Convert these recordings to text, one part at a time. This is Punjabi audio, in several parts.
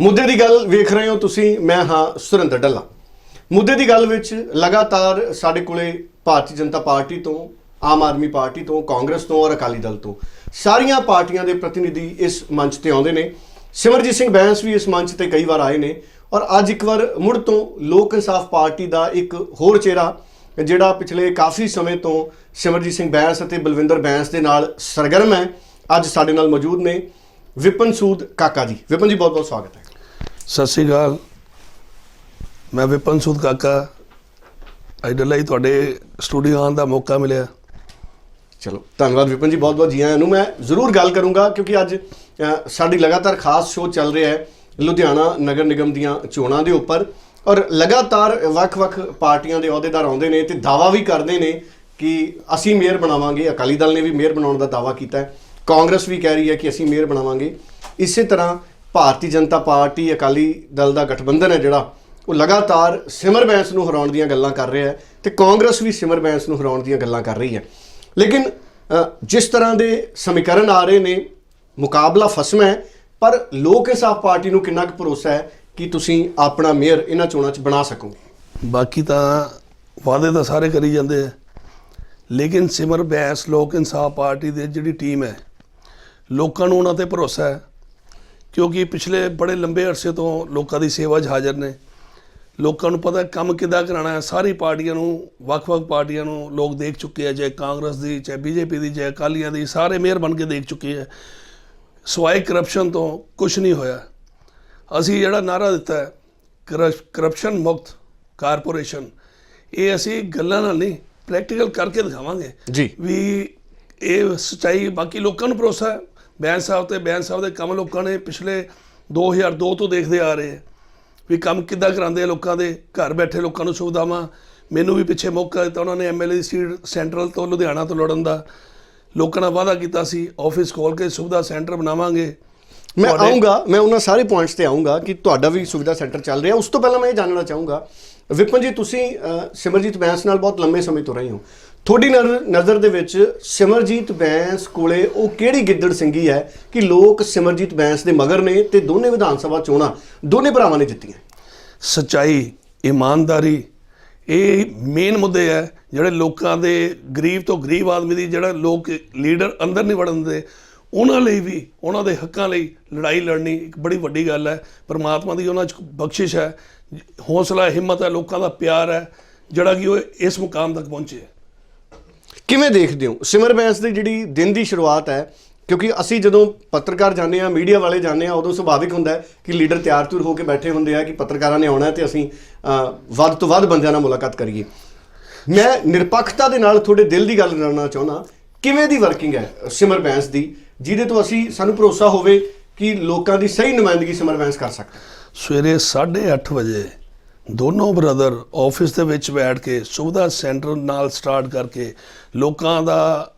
ਮੁੱਦੇ ਦੀ ਗੱਲ ਵੇਖ ਰਹੇ ਹੋ ਤੁਸੀਂ, ਮੈਂ ਹਾਂ ਸੁਰਿੰਦਰ ਡੱਲਾ। ਮੁੱਦੇ ਦੀ ਗੱਲ ਵਿੱਚ ਲਗਾਤਾਰ ਸਾਡੇ ਕੋਲੇ ਭਾਰਤੀ ਜਨਤਾ ਪਾਰਟੀ ਤੋਂ, ਆਮ ਆਦਮੀ ਪਾਰਟੀ ਤੋਂ, ਕਾਂਗਰਸ ਤੋਂ ਔਰ ਅਕਾਲੀ ਦਲ ਤੋਂ ਸਾਰੀਆਂ ਪਾਰਟੀਆਂ ਦੇ ਪ੍ਰਤੀਨਿਧੀ ਇਸ ਮੰਚ ਤੇ ਆਉਂਦੇ ਨੇ। ਸਿਮਰਜੀਤ ਸਿੰਘ ਬੈਂਸ ਵੀ ਇਸ ਮੰਚ ਤੇ ਕਈ ਵਾਰ ਆਏ ਨੇ ਔਰ ਅੱਜ ਇੱਕ ਵਾਰ ਮੁੜ ਤੋਂ ਲੋਕ ਇਨਸਾਫ ਪਾਰਟੀ ਦਾ ਇੱਕ ਹੋਰ ਚਿਹਰਾ, ਜਿਹੜਾ ਪਿਛਲੇ ਕਾਫੀ ਸਮੇਂ ਤੋਂ ਸਿਮਰਜੀਤ ਸਿੰਘ ਬੈਂਸ ਅਤੇ ਬਲਵਿੰਦਰ ਬੈਂਸ ਦੇ ਨਾਲ ਸਰਗਰਮ ਹੈ, ਅੱਜ ਸਾਡੇ ਨਾਲ ਮੌਜੂਦ ਨੇ ਵਿਪਨ ਸੂਦ ਕਾਕਾ ਜੀ। ਵਿਪਨ ਜੀ ਬਹੁਤ ਬਹੁਤ ਸਵਾਗਤ ਹੈ। ਸਤਿ ਸ਼੍ਰੀ ਅਕਾਲ। ਮੈਂ ਵਿਪਨ ਸੂਦ ਕਾਕਾ। ਅੱਜ ਲਈ ਤੁਹਾਡੇ ਸਟੂਡੀਓ ਆਉਣ ਦਾ ਮੌਕਾ ਮਿਲਿਆ। ਚਲੋ, ਧੰਨਵਾਦ ਵਿਪਨ ਜੀ ਬਹੁਤ ਬਹੁਤ ਜੀ ਆਇਆਂ ਨੂੰ। ਮੈਂ ਜ਼ਰੂਰ ਗੱਲ ਕਰੂੰਗਾ ਕਿਉਂਕਿ ਅੱਜ ਸਾਡੀ ਲਗਾਤਾਰ ਖਾਸ ਸ਼ੋਅ ਚੱਲ ਰਿਹਾ ਹੈ ਲੁਧਿਆਣਾ ਨਗਰ ਨਿਗਮ ਦੀਆਂ ਚੋਣਾਂ ਦੇ ਉੱਪਰ। ਔਰ ਲਗਾਤਾਰ ਵੱਖ-ਵੱਖ ਪਾਰਟੀਆਂ ਦੇ ਅਹੁਦੇਦਾਰ ਆਉਂਦੇ ਨੇ ਤੇ ਦਾਵਾ ਵੀ ਕਰਦੇ ਨੇ ਕਿ ਅਸੀਂ ਮੇਅਰ ਬਣਾਵਾਂਗੇ, ਅਕਾਲੀ ਦਲ ਨੇ ਵੀ ਮੇਅਰ ਬਣਾਉਣ ਦਾ ਦਾਵਾ ਕੀਤਾ ਹੈ। ਕਾਂਗਰਸ ਵੀ ਕਹਿ ਰਹੀ ਹੈ ਕਿ ਅਸੀਂ ਮੇਅਰ ਬਣਾਵਾਂਗੇ। ਇਸੇ ਤਰ੍ਹਾਂ ਭਾਰਤੀ ਜਨਤਾ ਪਾਰਟੀ ਅਕਾਲੀ ਦਲ ਦਾ ਗਠਬੰਧਨ ਹੈ ਜਿਹੜਾ, ਉਹ ਲਗਾਤਾਰ ਸਿਮਰ ਬੈਂਸ ਨੂੰ ਹਰਾਉਣ ਦੀਆਂ ਗੱਲਾਂ ਕਰ ਰਿਹਾ ਹੈ ਤੇ ਕਾਂਗਰਸ ਵੀ ਸਿਮਰ ਬੈਂਸ ਨੂੰ ਹਰਾਉਣ ਦੀਆਂ ਗੱਲਾਂ ਕਰ ਰਹੀ ਹੈ। ਲੇਕਿਨ ਜਿਸ ਤਰ੍ਹਾਂ ਦੇ ਸਮੀਕਰਨ ਆ ਰਹੇ ਨੇ, ਮੁਕਾਬਲਾ ਫਸਮਾ ਹੈ, ਪਰ ਲੋਕ ਇਨਸਾਫ ਪਾਰਟੀ ਨੂੰ ਕਿੰਨਾ ਕੁ ਭਰੋਸਾ ਹੈ ਕਿ ਤੁਸੀਂ ਆਪਣਾ ਮੇਅਰ ਇਹਨਾਂ ਚੋਣਾਂ 'ਚ ਬਣਾ ਸਕੋ ਬਾਕੀ ਤਾਂ ਵਾਅਦੇ ਤਾਂ ਸਾਰੇ ਕਰੀ ਜਾਂਦੇ ਆ। ਲੇਕਿਨ ਸਿਮਰ ਬੈਂਸ ਲੋਕ ਇਨਸਾਫ ਪਾਰਟੀ ਦੇ ਜਿਹੜੀ ਟੀਮ ਹੈ, ਲੋਕਾਂ ਨੂੰ ਉਹਨਾਂ ਤੇ ਭਰੋਸਾ ਹੈ। ਕਿਉਂਕਿ ਪਿਛਲੇ ਬੜੇ ਲੰਬੇ ਅਰਸੇ ਤੋਂ ਲੋਕਾਂ ਦੀ ਸੇਵਾ 'ਚ ਹਾਜ਼ਰ ਨੇ। ਲੋਕਾਂ ਨੂੰ ਪਤਾ ਕੰਮ ਕਿੱਦਾਂ ਕਰਾਉਣਾ ਹੈ। ਸਾਰੀ ਪਾਰਟੀਆਂ ਨੂੰ ਵੱਖ-ਵੱਖ ਪਾਰਟੀਆਂ ਨੂੰ ਲੋਕ ਦੇਖ ਚੁੱਕੇ ਆ ਚਾਹੇ ਕਾਂਗਰਸ ਦੀ ਚਾਹੇ ਬੀਜੇਪੀ ਦੀ ਚਾਹੇ ਅਕਾਲੀਆਂ ਦੀ ਸਾਰੇ ਮੇਅਰ ਬਣ ਕੇ ਦੇਖ ਚੁੱਕੇ ਆ। ਸਵਾਏ ਕਰਪਸ਼ਨ ਤੋਂ ਕੁਝ ਨਹੀਂ ਹੋਇਆ। ਅਸੀਂ ਜਿਹੜਾ ਨਾਰਾ ਦਿੱਤਾ ਹੈ ਕਰਪਸ਼ਨ ਮੁਕਤ ਕਾਰਪੋਰੇਸ਼ਨ ਇਹ ਅਸੀਂ ਗੱਲਾਂ ਨਾਲ ਨਹੀਂ ਪ੍ਰੈਕਟੀਕਲ ਕਰਕੇ ਦਿਖਾਵਾਂਗੇ ਜੀ। ਵੀ ਇਹ ਸਚਾਈ ਬਾਕੀ ਲੋਕਾਂ ਨੂੰ ਭਰੋਸਾ ਹੈ। ਬੈਂਸ ਸਾਹਿਬ ਤੇ ਬੈਂਸ ਸਾਹਿਬ ਦੇ ਕੰਮ ਲੋਕਾਂ ਨੇ ਪਿਛਲੇ 2002 ਤੋਂ ਦੇਖਦੇ ਆ ਰਹੇ ਵੀ ਕੰਮ ਕਿੱਦਾਂ ਕਰਾਉਂਦੇ ਆ ਲੋਕਾਂ ਦੇ ਘਰ ਬੈਠੇ ਲੋਕਾਂ ਨੂੰ ਸੁਵਿਧਾਵਾਂ। ਮੈਨੂੰ ਵੀ ਪਿੱਛੇ ਮੌਕਾ ਦਿੱਤਾ ਉਹਨਾਂ ਨੇ ਐਮਐਲਏ ਦੀ ਸੀਟ ਸੈਂਟਰਲ ਤੋਂ ਲੁਧਿਆਣਾ ਤੋਂ ਲੜਨ ਦਾ। ਲੋਕਾਂ ਨਾਲ ਵਾਅਦਾ ਕੀਤਾ ਸੀ ਆਫਿਸ ਖੋਲ ਕੇ ਸੁਵਿਧਾ ਸੈਂਟਰ ਬਣਾਵਾਂਗੇ। ਮੈਂ ਆਉਂਗਾ ਮੈਂ ਉਹਨਾਂ ਸਾਰੇ ਪੁਆਇੰਟਸ ਤੇ ਆਉਂਗਾ ਕਿ ਤੁਹਾਡਾ ਵੀ ਸੁਵਿਧਾ ਸੈਂਟਰ ਚੱਲ ਰਿਹਾ। ਉਸ ਤੋਂ ਪਹਿਲਾਂ ਮੈਂ ਇਹ ਜਾਣਨਾ ਚਾਹੂੰਗਾ ਵਿਪਨ ਜੀ ਤੁਸੀਂ ਸਿਮਰਜੀਤ ਬੈਂਸ ਨਾਲ ਬਹੁਤ ਲੰਮੇ ਸਮੇਂ ਤੋਂ ਰਹੇ ਹੋ। ਤੁਹਾਡੀ ਨਜ਼ਰ ਨਜ਼ਰ ਦੇ ਵਿੱਚ ਸਿਮਰਜੀਤ ਬੈਂਸ ਕੋਲੇ ਉਹ ਕਿਹੜੀ ਗਿੱਦੜ ਸਿੰਘੀ ਹੈ ਕਿ ਲੋਕ ਸਿਮਰਜੀਤ ਬੈਂਸ ਦੇ ਮਗਰ ਨੇ ਤੇ ਦੋਨੇ ਵਿਧਾਨ ਸਭਾ ਚੋਣਾਂ ਦੋਨੇ ਭਰਾਵਾਂ ਨੇ ਜਿੱਤੀਆਂ? ਸਚਾਈ, ਇਮਾਨਦਾਰੀ, ਇਹ ਮੇਨ ਮੁੱਦੇ ਹੈ ਜਿਹੜੇ ਲੋਕਾਂ ਦੇ ਗਰੀਬ ਤੋਂ ਗਰੀਬ ਆਦਮੀ ਦੀ ਜਿਹੜਾ ਲੋਕ ਲੀਡਰ ਅੰਦਰ ਨਹੀਂ ਵੜਨ ਦੇ ਉਹਨਾਂ ਲਈ ਵੀ, ਉਹਨਾਂ ਦੇ ਹੱਕਾਂ ਲਈ ਲੜਾਈ ਲੜਨੀ ਇੱਕ ਬੜੀ ਵੱਡੀ ਗੱਲ ਹੈ। ਪਰਮਾਤਮਾ ਦੀ ਉਹਨਾਂ 'ਚ ਬਖਸ਼ਿਸ਼ ਹੈ। ਹੌਸਲਾ, ਹਿੰਮਤ ਹੈ, ਲੋਕਾਂ ਦਾ ਪਿਆਰ ਹੈ, ਜਿਹੜਾ ਕਿ ਉਹ ਇਸ ਮੁਕਾਮ ਤੱਕ ਪਹੁੰਚੇ ਕਿਵੇਂ ਦੇਖਦੇ ਹੋ? ਸਿਮਰ ਬੈਂਸ ਦੀ ਜਿਹੜੀ ਦਿਨ ਦੀ ਸ਼ੁਰੂਆਤ ਹੈ, ਕਿਉਂਕਿ ਅਸੀਂ ਜਦੋਂ ਪੱਤਰਕਾਰ ਜਾਂਦੇ ਆ ਮੀਡੀਆ ਵਾਲੇ ਜਾਂਦੇ ਆ ਉਦੋਂ ਸੁਭਾਵਿਕ ਹੁੰਦਾ ਹੈ ਕਿ ਲੀਡਰ ਤਿਆਰ ਤੁਰ ਹੋ ਕੇ ਬੈਠੇ ਹੁੰਦੇ ਆ ਕਿ ਪੱਤਰਕਾਰਾਂ ਨੇ ਆਉਣਾ ਹੈ ਤੇ ਅਸੀਂ ਵੱਧ ਤੋਂ ਵੱਧ ਬੰਦਿਆਂ ਨਾਲ ਮੁਲਾਕਾਤ ਕਰੀਏ। ਮੈਂ ਨਿਰਪੱਖਤਾ ਦੇ ਨਾਲ ਤੁਹਾਡੇ ਦਿਲ ਦੀ ਗੱਲ ਕਰਨਾ ਚਾਹੁੰਦਾ, ਕਿਵੇਂ ਦੀ ਵਰਕਿੰਗ ਹੈ ਸਿਮਰ ਬੈਂਸ ਦੀ, ਜਿਹਦੇ ਤੋਂ ਅਸੀਂ ਸਾਨੂੰ ਭਰੋਸਾ ਹੋਵੇ ਕਿ ਲੋਕਾਂ ਦੀ ਸਹੀ ਨੁਮਾਇੰਦਗੀ ਸਿਮਰ ਬੈਂਸ ਕਰ ਸਕਦਾ ਸਵੇਰੇ 8:30 ਵਜੇ ਦੋਨੋਂ ਬ੍ਰਦਰ ਆਫਿਸ ਦੇ ਵਿੱਚ ਬੈਠ ਕੇ ਸੁਵਿਧਾ ਸੈਂਟਰ ਨਾਲ ਸਟਾਰਟ ਕਰਕੇ ਲੋਕਾਂ ਦਾ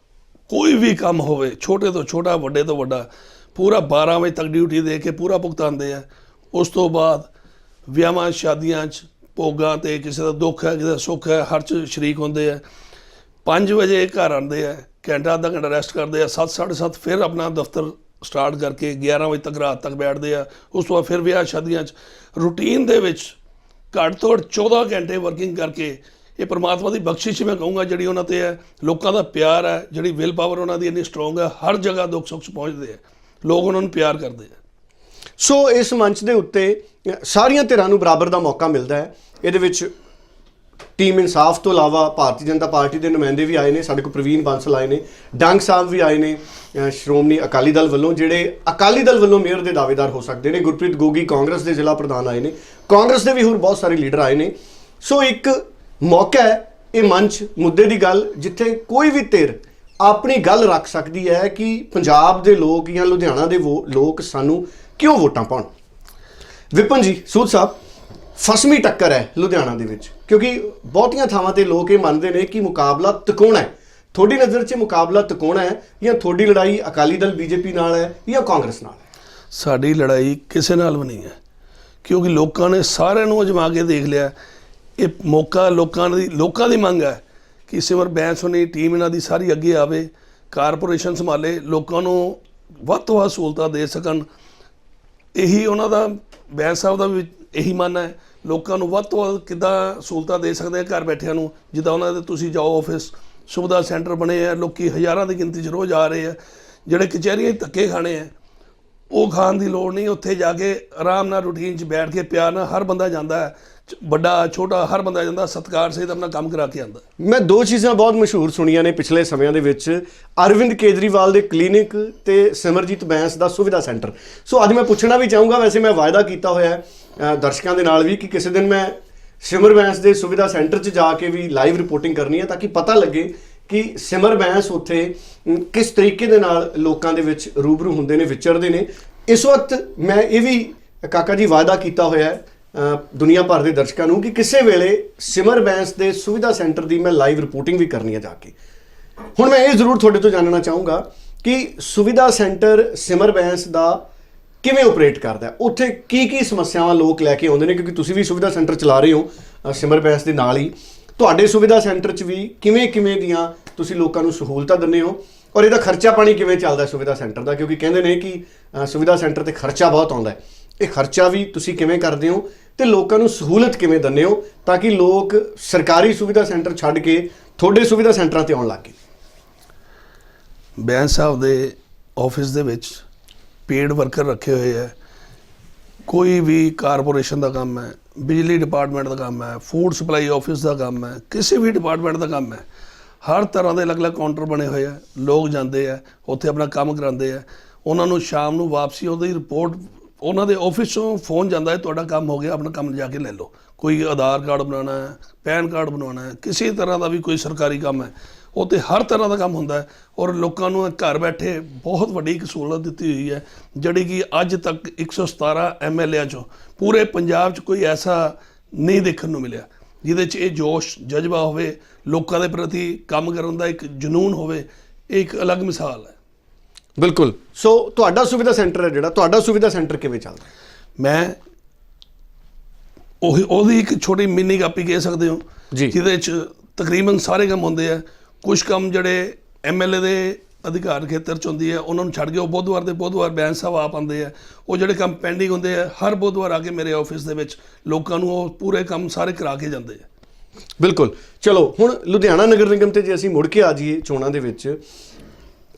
ਕੋਈ ਵੀ ਕੰਮ ਹੋਵੇ, ਛੋਟੇ ਤੋਂ ਛੋਟਾ, ਵੱਡੇ ਤੋਂ ਵੱਡਾ, ਪੂਰਾ 12 ਵਜੇ ਤੱਕ ਡਿਊਟੀ ਦੇ ਕੇ ਪੂਰਾ ਭੁਗਤਾਨਦੇ ਆ। ਉਸ ਤੋਂ ਬਾਅਦ ਵਿਆਹਾਂ, ਸ਼ਾਦੀਆਂ 'ਚ ਭੋਗਾਂ ਤੇ ਕਿਸੇ ਦਾ ਦੁੱਖ ਹੈ, ਕਿਸੇ ਦਾ ਸੁੱਖ ਹੈ, ਹਰ 'ਚ ਸ਼ਰੀਕ ਹੁੰਦੇ ਆ। 5 ਵਜੇ ਘਰ ਆਉਂਦੇ ਆ, ਘੰਟਾ, ਅੱਧਾ ਘੰਟਾ ਰੈਸਟ ਕਰਦੇ ਆ 7:30 ਫਿਰ ਆਪਣਾ ਦਫ਼ਤਰ ਸਟਾਰਟ ਕਰਕੇ 11 ਵਜੇ ਤੱਕ ਰਾਤ ਤੱਕ ਬੈਠਦੇ ਆ। ਉਸ ਤੋਂ ਬਾਅਦ ਫਿਰ ਵਿਆਹ, ਸ਼ਾਦੀਆਂ 'ਚ ਰੂਟੀਨ ਦੇ ਵਿੱਚ ਘੱਟ ਤੋਂ ਘੱਟ 14 ਘੰਟੇ ਵਰਕਿੰਗ ਕਰਕੇ ਇਹ ਪ੍ਰਮਾਤਮਾ ਦੀ ਬਖਸ਼ਿਸ਼ ਮੈਂ ਕਹੂੰਗਾ ਜਿਹੜੀ ਉਹਨਾਂ ਤੇ ਹੈ, ਲੋਕਾਂ ਦਾ ਪਿਆਰ ਹੈ, ਜਿਹੜੀ ਵਿਲ ਪਾਵਰ ਉਹਨਾਂ ਦੀ ਇੰਨੀ ਸਟਰੋਂਗ ਹੈ, ਹਰ ਜਗ੍ਹਾ ਦੁੱਖ ਸੁੱਖ ਪਹੁੰਚਦੇ ਆ ਲੋਕ ਉਹਨਾਂ ਨੂੰ ਪਿਆਰ ਕਰਦੇ ਆ ਸੋ ਇਸ ਮੰਚ ਦੇ ਉੱਤੇ ਸਾਰੀਆਂ ਧਿਰਾਂ ਨੂੰ ਬਰਾਬਰ ਦਾ ਮੌਕਾ ਮਿਲਦਾ ਹੈ। ਇਹਦੇ ਵਿੱਚ ਟੀਮ ਇਨਸਾਫ ਤੋਂ ਇਲਾਵਾ ਭਾਰਤੀ ਜਨਤਾ ਪਾਰਟੀ ਦੇ ਨੁਮਾਇੰਦੇ ਵੀ ਆਏ ਨੇ, ਸਾਡੇ ਕੋਲ ਪ੍ਰਵੀਨ ਬਾਂਸਲ ਆਏ ਨੇ, ਡੰਗ ਸਾਹਿਬ ਵੀ ਆਏ ਨੇ ਸ਼੍ਰੋਮਣੀ ਅਕਾਲੀ ਦਲ ਵੱਲੋਂ, ਜਿਹੜੇ ਅਕਾਲੀ ਦਲ ਵੱਲੋਂ ਮੇਅਰ ਦੇ ਦਾਅਵੇਦਾਰ ਹੋ ਸਕਦੇ ਨੇ, ਗੁਰਪ੍ਰੀਤ ਗੋਗੀ ਕਾਂਗਰਸ ਦੇ ਜ਼ਿਲ੍ਹਾ ਪ੍ਰਧਾਨ ਆਏ ਨੇ, ਕਾਂਗਰਸ ਦੇ ਵੀ ਹੋਰ ਬਹੁਤ ਸਾਰੇ ਲੀਡਰ ਆਏ ਨੇ। ਸੋ ਇੱਕ ਮੌਕਾ ਹੈ, ਇਹ ਮੰਚ, ਮੁੱਦੇ ਦੀ ਗੱਲ, ਜਿੱਥੇ ਕੋਈ ਵੀ ਧਿਰ ਆਪਣੀ ਗੱਲ ਰੱਖ ਸਕਦੀ ਹੈ ਕਿ ਪੰਜਾਬ ਦੇ ਲੋਕ ਜਾਂ ਲੁਧਿਆਣਾ ਦੇ ਵੋ- ਲੋਕ ਸਾਨੂੰ ਕਿਉਂ ਵੋਟਾਂ ਪਾਉਣ। ਵਿਪਨ ਜੀ, ਸੂਦ ਸਾਹਿਬ। ਫਸਮੀ ਟੱਕਰ ਹੈ ਲੁਧਿਆਣਾ ਦੇ ਵਿੱਚ। ਕਿਉਂਕਿ ਬਹੁਤੀਆਂ ਥਾਵਾਂ ਤੇ ਲੋਕ ਇਹ ਮੰਨਦੇ ਨੇ ਕਿ ਮੁਕਾਬਲਾ ਤਿਕੋਣਾ ਹੈ। ਤੁਹਾਡੀ ਨਜ਼ਰ 'ਚ ਮੁਕਾਬਲਾ ਤਿਕੋਣਾ ਹੈ ਜਾਂ ਤੁਹਾਡੀ ਲੜਾਈ ਅਕਾਲੀ ਦਲ, ਬੀਜੇਪੀ ਨਾਲ ਹੈ ਜਾਂ ਕਾਂਗਰਸ ਨਾਲ ਹੈ? ਸਾਡੀ ਲੜਾਈ ਕਿਸੇ ਨਾਲ ਵੀ ਨਹੀਂ ਹੈ। ਕਿਉਂਕਿ ਲੋਕਾਂ ਨੇ ਸਾਰਿਆਂ ਨੂੰ ਅਜਮਾ ਕੇ ਦੇਖ ਲਿਆ ਇਹ ਮੌਕਾ ਲੋਕਾਂ ਦੀ ਲੋਕਾਂ ਦੀ ਮੰਗ ਹੈ ਕਿ ਸਿਮਰ ਬੈਂਸ ਹੋਣੀ, ਟੀਮ ਇਹਨਾਂ ਦੀ ਸਾਰੀ ਅੱਗੇ ਆਵੇ, ਕਾਰਪੋਰੇਸ਼ਨ ਸੰਭਾਲੇ, ਲੋਕਾਂ ਨੂੰ ਵੱਧ ਤੋਂ ਵੱਧ ਸਹੂਲਤਾਂ ਦੇ ਸਕਣ। ਇਹੀ ਉਹਨਾਂ ਦਾ, ਬੈਂਸ ਸਾਹਿਬ ਦਾ ਵੀ ਇਹੀ ਮੰਨ ਹੈ। ਲੋਕਾਂ ਨੂੰ ਵੱਧ ਤੋਂ ਵੱਧ ਕਿੱਦਾਂ ਸਹੂਲਤਾਂ ਦੇ ਸਕਦੇ ਆ ਘਰ ਬੈਠਿਆਂ ਨੂੰ? ਜਿੱਦਾਂ ਉਹਨਾਂ ਦੇ ਤੁਸੀਂ ਜਾਓ ਆਫਿਸ ਸੁਵਿਧਾ ਸੈਂਟਰ ਬਣੇ ਆ, ਲੋਕੀ ਹਜ਼ਾਰਾਂ ਦੀ ਗਿਣਤੀ 'ਚ ਰੋਜ਼ ਆ ਰਹੇ ਆ। ਜਿਹੜੇ ਕਚਹਿਰੀਆਂ 'ਚ ਧੱਕੇ ਖਾਣੇ ਆ, ਉਹ ਖਾਣ ਦੀ ਲੋੜ ਨਹੀਂ, ਉੱਥੇ ਜਾ ਕੇ ਆਰਾਮ ਨਾਲ ਰੂਟੀਨ 'ਚ ਬੈਠ ਕੇ ਪਿਆਰ ਨਾਲ ਹਰ ਬੰਦਾ ਜਾਂਦਾ ਹੈ। ਵੱਡਾ, ਛੋਟਾ, ਹਰ ਬੰਦਾ ਜਾਂਦਾ, ਸਤਿਕਾਰ ਸਹਿਤ ਆਪਣਾ ਕੰਮ ਕਰਾ ਕੇ ਆਉਂਦਾ। ਮੈਂ ਦੋ ਚੀਜ਼ਾਂ ਬਹੁਤ ਮਸ਼ਹੂਰ ਸੁਣੀਆਂ ਨੇ ਪਿਛਲੇ ਸਮਿਆਂ ਦੇ ਵਿੱਚ। ਅਰਵਿੰਦ ਕੇਜਰੀਵਾਲ ਦੇ ਕਲੀਨਿਕ ਤੇ ਸਿਮਰਜੀਤ ਬੈਂਸ ਦਾ ਸੁਵਿਧਾ ਸੈਂਟਰ। ਸੋ ਅੱਜ ਮੈਂ ਪੁੱਛਣਾ ਵੀ ਚਾਹੂੰਗਾ, ਵੈਸੇ ਮੈਂ ਵਾਅਦਾ ਕੀਤਾ ਹੋਇਆ ਹੈ ਦਰਸ਼ਕਾਂ ਦੇ ਨਾਲ ਵੀ ਕਿ ਕਿਸੇ ਦਿਨ ਮੈਂ ਸਿਮਰ ਬੈਂਸ ਦੇ ਸੁਵਿਧਾ ਸੈਂਟਰ 'ਚ ਜਾ ਕੇ ਵੀ ਲਾਈਵ ਰਿਪੋਰਟਿੰਗ ਕਰਨੀ ਹੈ ਤਾਂ ਕਿ ਪਤਾ ਲੱਗੇ ਕਿ ਸਿਮਰ ਬੈਂਸ ਉੱਥੇ ਕਿਸ ਤਰੀਕੇ ਦੇ ਨਾਲ ਲੋਕਾਂ ਦੇ ਵਿੱਚ ਰੂਬਰੂ ਹੁੰਦੇ ਨੇ, ਵਿਚਰਦੇ ਨੇ। ਇਸ ਵਕਤ ਮੈਂ ਇਹ ਵੀ ਕਾਕਾ ਜੀ ਵਾਅਦਾ ਕੀਤਾ ਹੋਇਆ ਹੈ ਦੁਨੀਆ ਭਰ ਦੇ ਦਰਸ਼ਕਾਂ ਨੂੰ ਕਿ ਕਿਸੇ ਵੇਲੇ ਸਿਮਰ ਬੈਂਸ ਦੇ ਸੁਵਿਧਾ ਸੈਂਟਰ ਦੀ ਮੈਂ ਲਾਈਵ ਰਿਪੋਰਟਿੰਗ ਵੀ ਕਰਨੀ ਹੈ ਜਾ ਕੇ। ਹੁਣ ਮੈਂ ਇਹ ਜ਼ਰੂਰ ਤੁਹਾਡੇ ਤੋਂ ਜਾਣਨਾ ਚਾਹੂੰਗਾ ਕਿ ਸੁਵਿਧਾ ਸੈਂਟਰ ਸਿਮਰ ਬੈਂਸ ਦਾ ਕਿਵੇਂ ਆਪਰੇਟ ਕਰਦਾ ਉੱਥੇ ਕੀ ਕੀ ਸਮੱਸਿਆਵਾਂ ਲੋਕ ਲੈ ਕੇ ਆਉਂਦੇ ਨੇ? ਕਿਉਂਕਿ ਤੁਸੀਂ ਵੀ ਸੁਵਿਧਾ ਸੈਂਟਰ ਚਲਾ ਰਹੇ ਹੋ ਸਿਮਰ ਬੈਂਸ ਦੇ ਨਾਲ ਹੀ। ਤੁਹਾਡੇ ਸੁਵਿਧਾ ਸੈਂਟਰ 'ਚ ਵੀ ਕਿਵੇਂ ਕਿਵੇਂ ਦੀਆਂ ਤੁਸੀਂ ਲੋਕਾਂ ਨੂੰ ਸਹੂਲਤਾਂ ਦਿੰਦੇ ਹੋ? ਔਰ ਇਹਦਾ ਖਰਚਾ ਪਾਣੀ ਕਿਵੇਂ ਚੱਲਦਾ ਸੁਵਿਧਾ ਸੈਂਟਰ ਦਾ? ਕਿਉਂਕਿ ਕਹਿੰਦੇ ਨੇ ਕਿ ਸੁਵਿਧਾ ਸੈਂਟਰ ਤੇ ਖਰਚਾ ਬਹੁਤ ਆਉਂਦਾ ਹੈ। ਇਹ ਖਰਚਾ ਵੀ ਤੁਸੀਂ ਕਿਵੇਂ ਕਰਦੇ ਹੋ ਤੇ ਲੋਕਾਂ ਨੂੰ ਸਹੂਲਤ ਕਿਵੇਂ ਦਿੰਦੇ ਹੋ ਤਾਂ ਕਿ ਲੋਕ ਸਰਕਾਰੀ ਸੁਵਿਧਾ ਸੈਂਟਰ ਛੱਡ ਕੇ ਤੁਹਾਡੇ ਸੁਵਿਧਾ ਸੈਂਟਰਾਂ ਤੇ ਆਉਣ ਲੱਗ ਗਏ? ਬੈਂਸ ਸਾਹਿਬ ਦੇ ਆਫਿਸ ਦੇ ਵਿੱਚ ਪੇਡ ਵਰਕਰ ਰੱਖੇ ਹੋਏ ਹੈ ਕੋਈ ਵੀ ਕਾਰਪੋਰੇਸ਼ਨ ਦਾ ਕੰਮ ਹੈ, ਬਿਜਲੀ ਡਿਪਾਰਟਮੈਂਟ ਦਾ ਕੰਮ ਹੈ, ਫੂਡ ਸਪਲਾਈ ਆਫਿਸ ਦਾ ਕੰਮ ਹੈ, ਕਿਸੇ ਵੀ ਡਿਪਾਰਟਮੈਂਟ ਦਾ ਕੰਮ ਹੈ, ਹਰ ਤਰ੍ਹਾਂ ਦੇ ਅਲੱਗ-ਅਲੱਗ ਕਾਊਂਟਰ ਬਣੇ ਹੋਏ ਆ। ਲੋਕ ਜਾਂਦੇ ਆ, ਉੱਥੇ ਆਪਣਾ ਕੰਮ ਕਰਾਉਂਦੇ ਆ। ਉਹਨਾਂ ਨੂੰ ਸ਼ਾਮ ਨੂੰ ਵਾਪਸੀ ਉਹਦੀ ਰਿਪੋਰਟ ਉਹਨਾਂ ਦੇ ਆਫਿਸ ਤੋਂ ਫੋਨ ਜਾਂਦਾ ਹੈ, ਤੁਹਾਡਾ ਕੰਮ ਹੋ ਗਿਆ, ਆਪਣਾ ਕੰਮ ਜਾ ਕੇ ਲੈ ਲਓ। ਕੋਈ ਆਧਾਰ ਕਾਰਡ ਬਣਾਉਣਾ ਹੈ, ਪੈਨ ਕਾਰਡ ਬਣਾਉਣਾ ਹੈ, ਕਿਸੇ ਤਰ੍ਹਾਂ ਦਾ ਵੀ ਕੋਈ ਸਰਕਾਰੀ ਕੰਮ ਹੈ, ਉਹ ਤੇ ਹਰ ਤਰ੍ਹਾਂ ਦਾ ਕੰਮ ਹੁੰਦਾ ਹੈ ਔਰ ਲੋਕਾਂ ਨੂੰ ਘਰ ਬੈਠੇ ਬਹੁਤ ਵੱਡੀ ਇੱਕ ਸਹੂਲਤ ਦਿੱਤੀ ਹੋਈ ਹੈ, ਜਿਹੜੀ ਕਿ ਅੱਜ ਤੱਕ 117 ਐਮਐਲਏ ਚੋਂ ਪੂਰੇ ਪੰਜਾਬ 'ਚ ਕੋਈ ਐਸਾ ਨਹੀਂ ਦੇਖਣ ਨੂੰ ਮਿਲਿਆ, ਜਿਹਦੇ 'ਚ ਇਹ ਜੋਸ਼, ਜਜ਼ਬਾ ਹੋਵੇ, ਲੋਕਾਂ ਦੇ ਪ੍ਰਤੀ ਕੰਮ ਕਰਨ ਦਾ ਇੱਕ ਜਨੂਨ ਹੋਵੇ, ਇਹ ਇੱਕ ਅਲੱਗ ਮਿਸਾਲ ਹੈ। ਬਿਲਕੁਲ। ਸੋ ਤੁਹਾਡਾ ਸੁਵਿਧਾ ਸੈਂਟਰ ਹੈ ਜਿਹੜਾ ਤੁਹਾਡਾ ਸੁਵਿਧਾ ਸੈਂਟਰ ਕਿਵੇਂ ਚੱਲਦਾ? ਮੈਂ ਉਹੀ ਉਹਦੀ ਇੱਕ ਛੋਟੀ ਮਿੰਨੀ ਕਾਪੀ ਕਹਿ ਸਕਦੇ ਹੋ ਜੀ। ਜਿਹਦੇ 'ਚ ਤਕਰੀਬਨ ਸਾਰੇ ਕੰਮ ਹੁੰਦੇ ਆ। ਕੁਝ ਕੰਮ ਜਿਹੜੇ ਐਮਐਲਏ ਦੇ ਅਧਿਕਾਰ ਖੇਤਰ ਚ ਹੁੰਦੀ ਹੈ ਉਹਨਾਂ ਨੂੰ ਛੱਡ ਕੇ ਉਹ ਬੁੱਧਵਾਰ ਦੇ ਬੁੱਧਵਾਰ ਬੈਂਸ ਸਾਹਿਬ ਆਪ ਆਉਂਦੇ ਆ। ਉਹ ਜਿਹੜੇ ਕੰਮ ਪੈਂਡਿੰਗ ਹੁੰਦੇ ਆ ਹਰ ਬੁੱਧਵਾਰ ਆ ਕੇ ਮੇਰੇ ਆਫਿਸ ਦੇ ਵਿੱਚ ਲੋਕਾਂ ਨੂੰ ਉਹ ਪੂਰੇ ਕੰਮ ਸਾਰੇ ਕਰਾ ਕੇ ਜਾਂਦੇ ਆ। ਬਿਲਕੁਲ। ਚਲੋ ਹੁਣ ਲੁਧਿਆਣਾ ਨਗਰ ਨਿਗਮ ਤੇ ਜੇ ਅਸੀਂ ਮੁੜ ਕੇ ਆ ਜਾਈਏ ਚੋਣਾਂ ਦੇ ਵਿੱਚ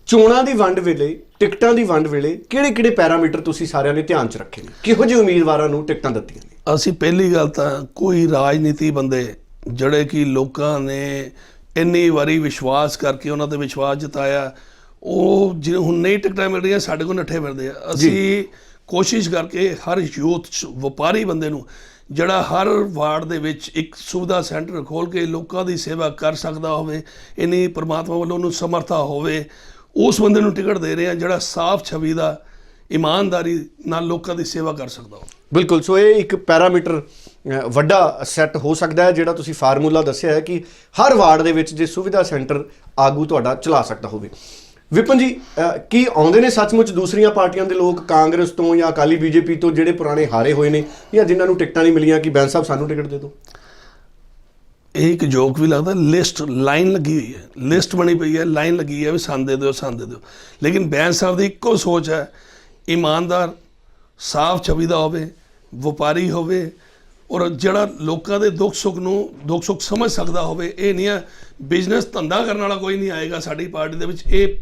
ਚੋਣਾਂ ਦੀ ਵੰਡ ਵੇਲੇ ਟਿਕਟਾਂ ਦੀ ਵੰਡ ਵੇਲੇ ਕਿਹੜੇ-ਕਿਹੜੇ ਪੈਰਾਮੀਟਰ ਤੁਸੀਂ ਸਾਰਿਆਂ ਨੇ ਧਿਆਨ 'ਚ ਰੱਖੇ ਨੇ? ਕਿਹੋ ਜਿਹੇ ਉਮੀਦਵਾਰਾਂ ਨੂੰ ਟਿਕਟਾਂ ਦਿੱਤੀਆਂ ਨੇ? ਅਸੀਂ ਪਹਿਲੀ ਗੱਲ ਤਾਂ ਕੋਈ ਰਾਜਨੀਤੀ ਬੰਦੇ ਜਿਹੜੇ ਕਿ ਲੋਕਾਂ ਨੇ ਇੰਨੀ ਵਾਰੀ ਵਿਸ਼ਵਾਸ ਕਰਕੇ ਉਹਨਾਂ ਤੇ ਵਿਸ਼ਵਾਸ ਜਤਾਇਆ ਉਹ ਜਿਹਨੂੰ ਹੁਣ ਨਹੀਂ ਟਿਕਟਾਂ ਮਿਲ ਰਹੀਆਂ ਸਾਡੇ ਕੋਲ ਨੱਠੇ ਫਿਰਦੇ ਆ। ਅਸੀਂ ਕੋਸ਼ਿਸ਼ ਕਰਕੇ ਹਰ ਯੂਥ ਵਪਾਰੀ ਬੰਦੇ ਨੂੰ ਜਿਹੜਾ ਹਰ ਵਾਰਡ ਦੇ ਵਿੱਚ ਇੱਕ ਸੁਵਿਧਾ ਸੈਂਟਰ ਖੋਲ ਕੇ ਲੋਕਾਂ ਦੀ ਸੇਵਾ ਕਰ ਸਕਦਾ ਹੋਵੇ ਇੰਨੀ ਪ੍ਰਮਾਤਮਾ ਵੱਲੋਂ ਉਹਨੂੰ ਸਮਰਥਾ ਹੋਵੇ ਉਸ ਬੰਦੇ ਨੂੰ ਟਿਕਟ ਦੇ ਰਹੇ ਆ ਜਿਹੜਾ ਸਾਫ਼ ਛਵੀ ਦਾ ਇਮਾਨਦਾਰੀ ਨਾਲ ਲੋਕਾਂ ਦੀ ਸੇਵਾ ਕਰ ਸਕਦਾ ਹੋਵੇ ਬਿਲਕੁਲ, ਸੋ ਇਹ ਇੱਕ ਪੈਰਾਮੀਟਰ ਵੱਡਾ ਸੈੱਟ ਹੋ ਸਕਦਾ ਹੈ ਜਿਹੜਾ ਤੁਸੀਂ ਫਾਰਮੂਲਾ ਦੱਸਿਆ ਹੈ ਕਿ ਹਰ ਵਾਰਡ ਦੇ ਵਿੱਚ ਜੇ ਸੁਵਿਧਾ ਸੈਂਟਰ ਆਗੂ ਤੁਹਾਡਾ ਚਲਾ ਸਕਦਾ ਹੋਵੇ। ਵਿਪਨ ਜੀ ਕੀ ਆਉਂਦੇ ਨੇ ਸੱਚਮੁੱਚ ਦੂਸਰੀਆਂ ਪਾਰਟੀਆਂ ਦੇ ਲੋਕ ਕਾਂਗਰਸ ਤੋਂ ਜਾਂ ਅਕਾਲੀ ਬੀਜੇਪੀ ਤੋਂ ਜਿਹੜੇ ਪੁਰਾਣੇ ਹਾਰੇ ਹੋਏ ਨੇ ਜਾਂ ਜਿਨ੍ਹਾਂ ਨੂੰ ਟਿਕਟਾਂ ਨਹੀਂ ਮਿਲੀਆਂ, ਕਿ ਬੈਂਸ ਸਾਹਿਬ ਸਾਨੂੰ ਟਿਕਟ ਦੇ ਦਿਓ? ਇਹ ਇੱਕ ਜੋਕ ਵੀ ਲੱਗਦਾ ਲਿਸਟ ਲਾਈਨ ਲੱਗੀ ਹੋਈ ਹੈ। ਲਿਸਟ ਬਣੀ ਪਈ ਹੈ ਲਾਈਨ ਲੱਗੀ ਹੈ ਵੀ ਸੰਦ ਦੇ ਦਿਓ ਸੰਦ ਦੇ ਦਿਓ। ਲੇਕਿਨ ਬੈਂਸ ਸਾਹਿਬ ਦੀ ਇੱਕੋ ਸੋਚ ਹੈ, ਇਮਾਨਦਾਰ, ਸਾਫ਼ ਛਵੀ ਦਾ ਹੋਵੇ, ਵਪਾਰੀ ਹੋਵੇ, ਔਰ ਜਿਹੜਾ ਲੋਕਾਂ ਦੇ ਦੁੱਖ ਸੁੱਖ ਨੂੰ, ਦੁੱਖ ਸੁੱਖ ਸਮਝ ਸਕਦਾ ਹੋਵੇ, ਇਹ ਨਹੀਂ ਹੈ ਬਿਜ਼ਨਸ ਧੰਦਾ ਕਰਨ ਵਾਲਾ ਕੋਈ ਨਹੀਂ ਆਏਗਾ ਸਾਡੀ ਪਾਰਟੀ ਦੇ ਵਿੱਚ, ਇਹ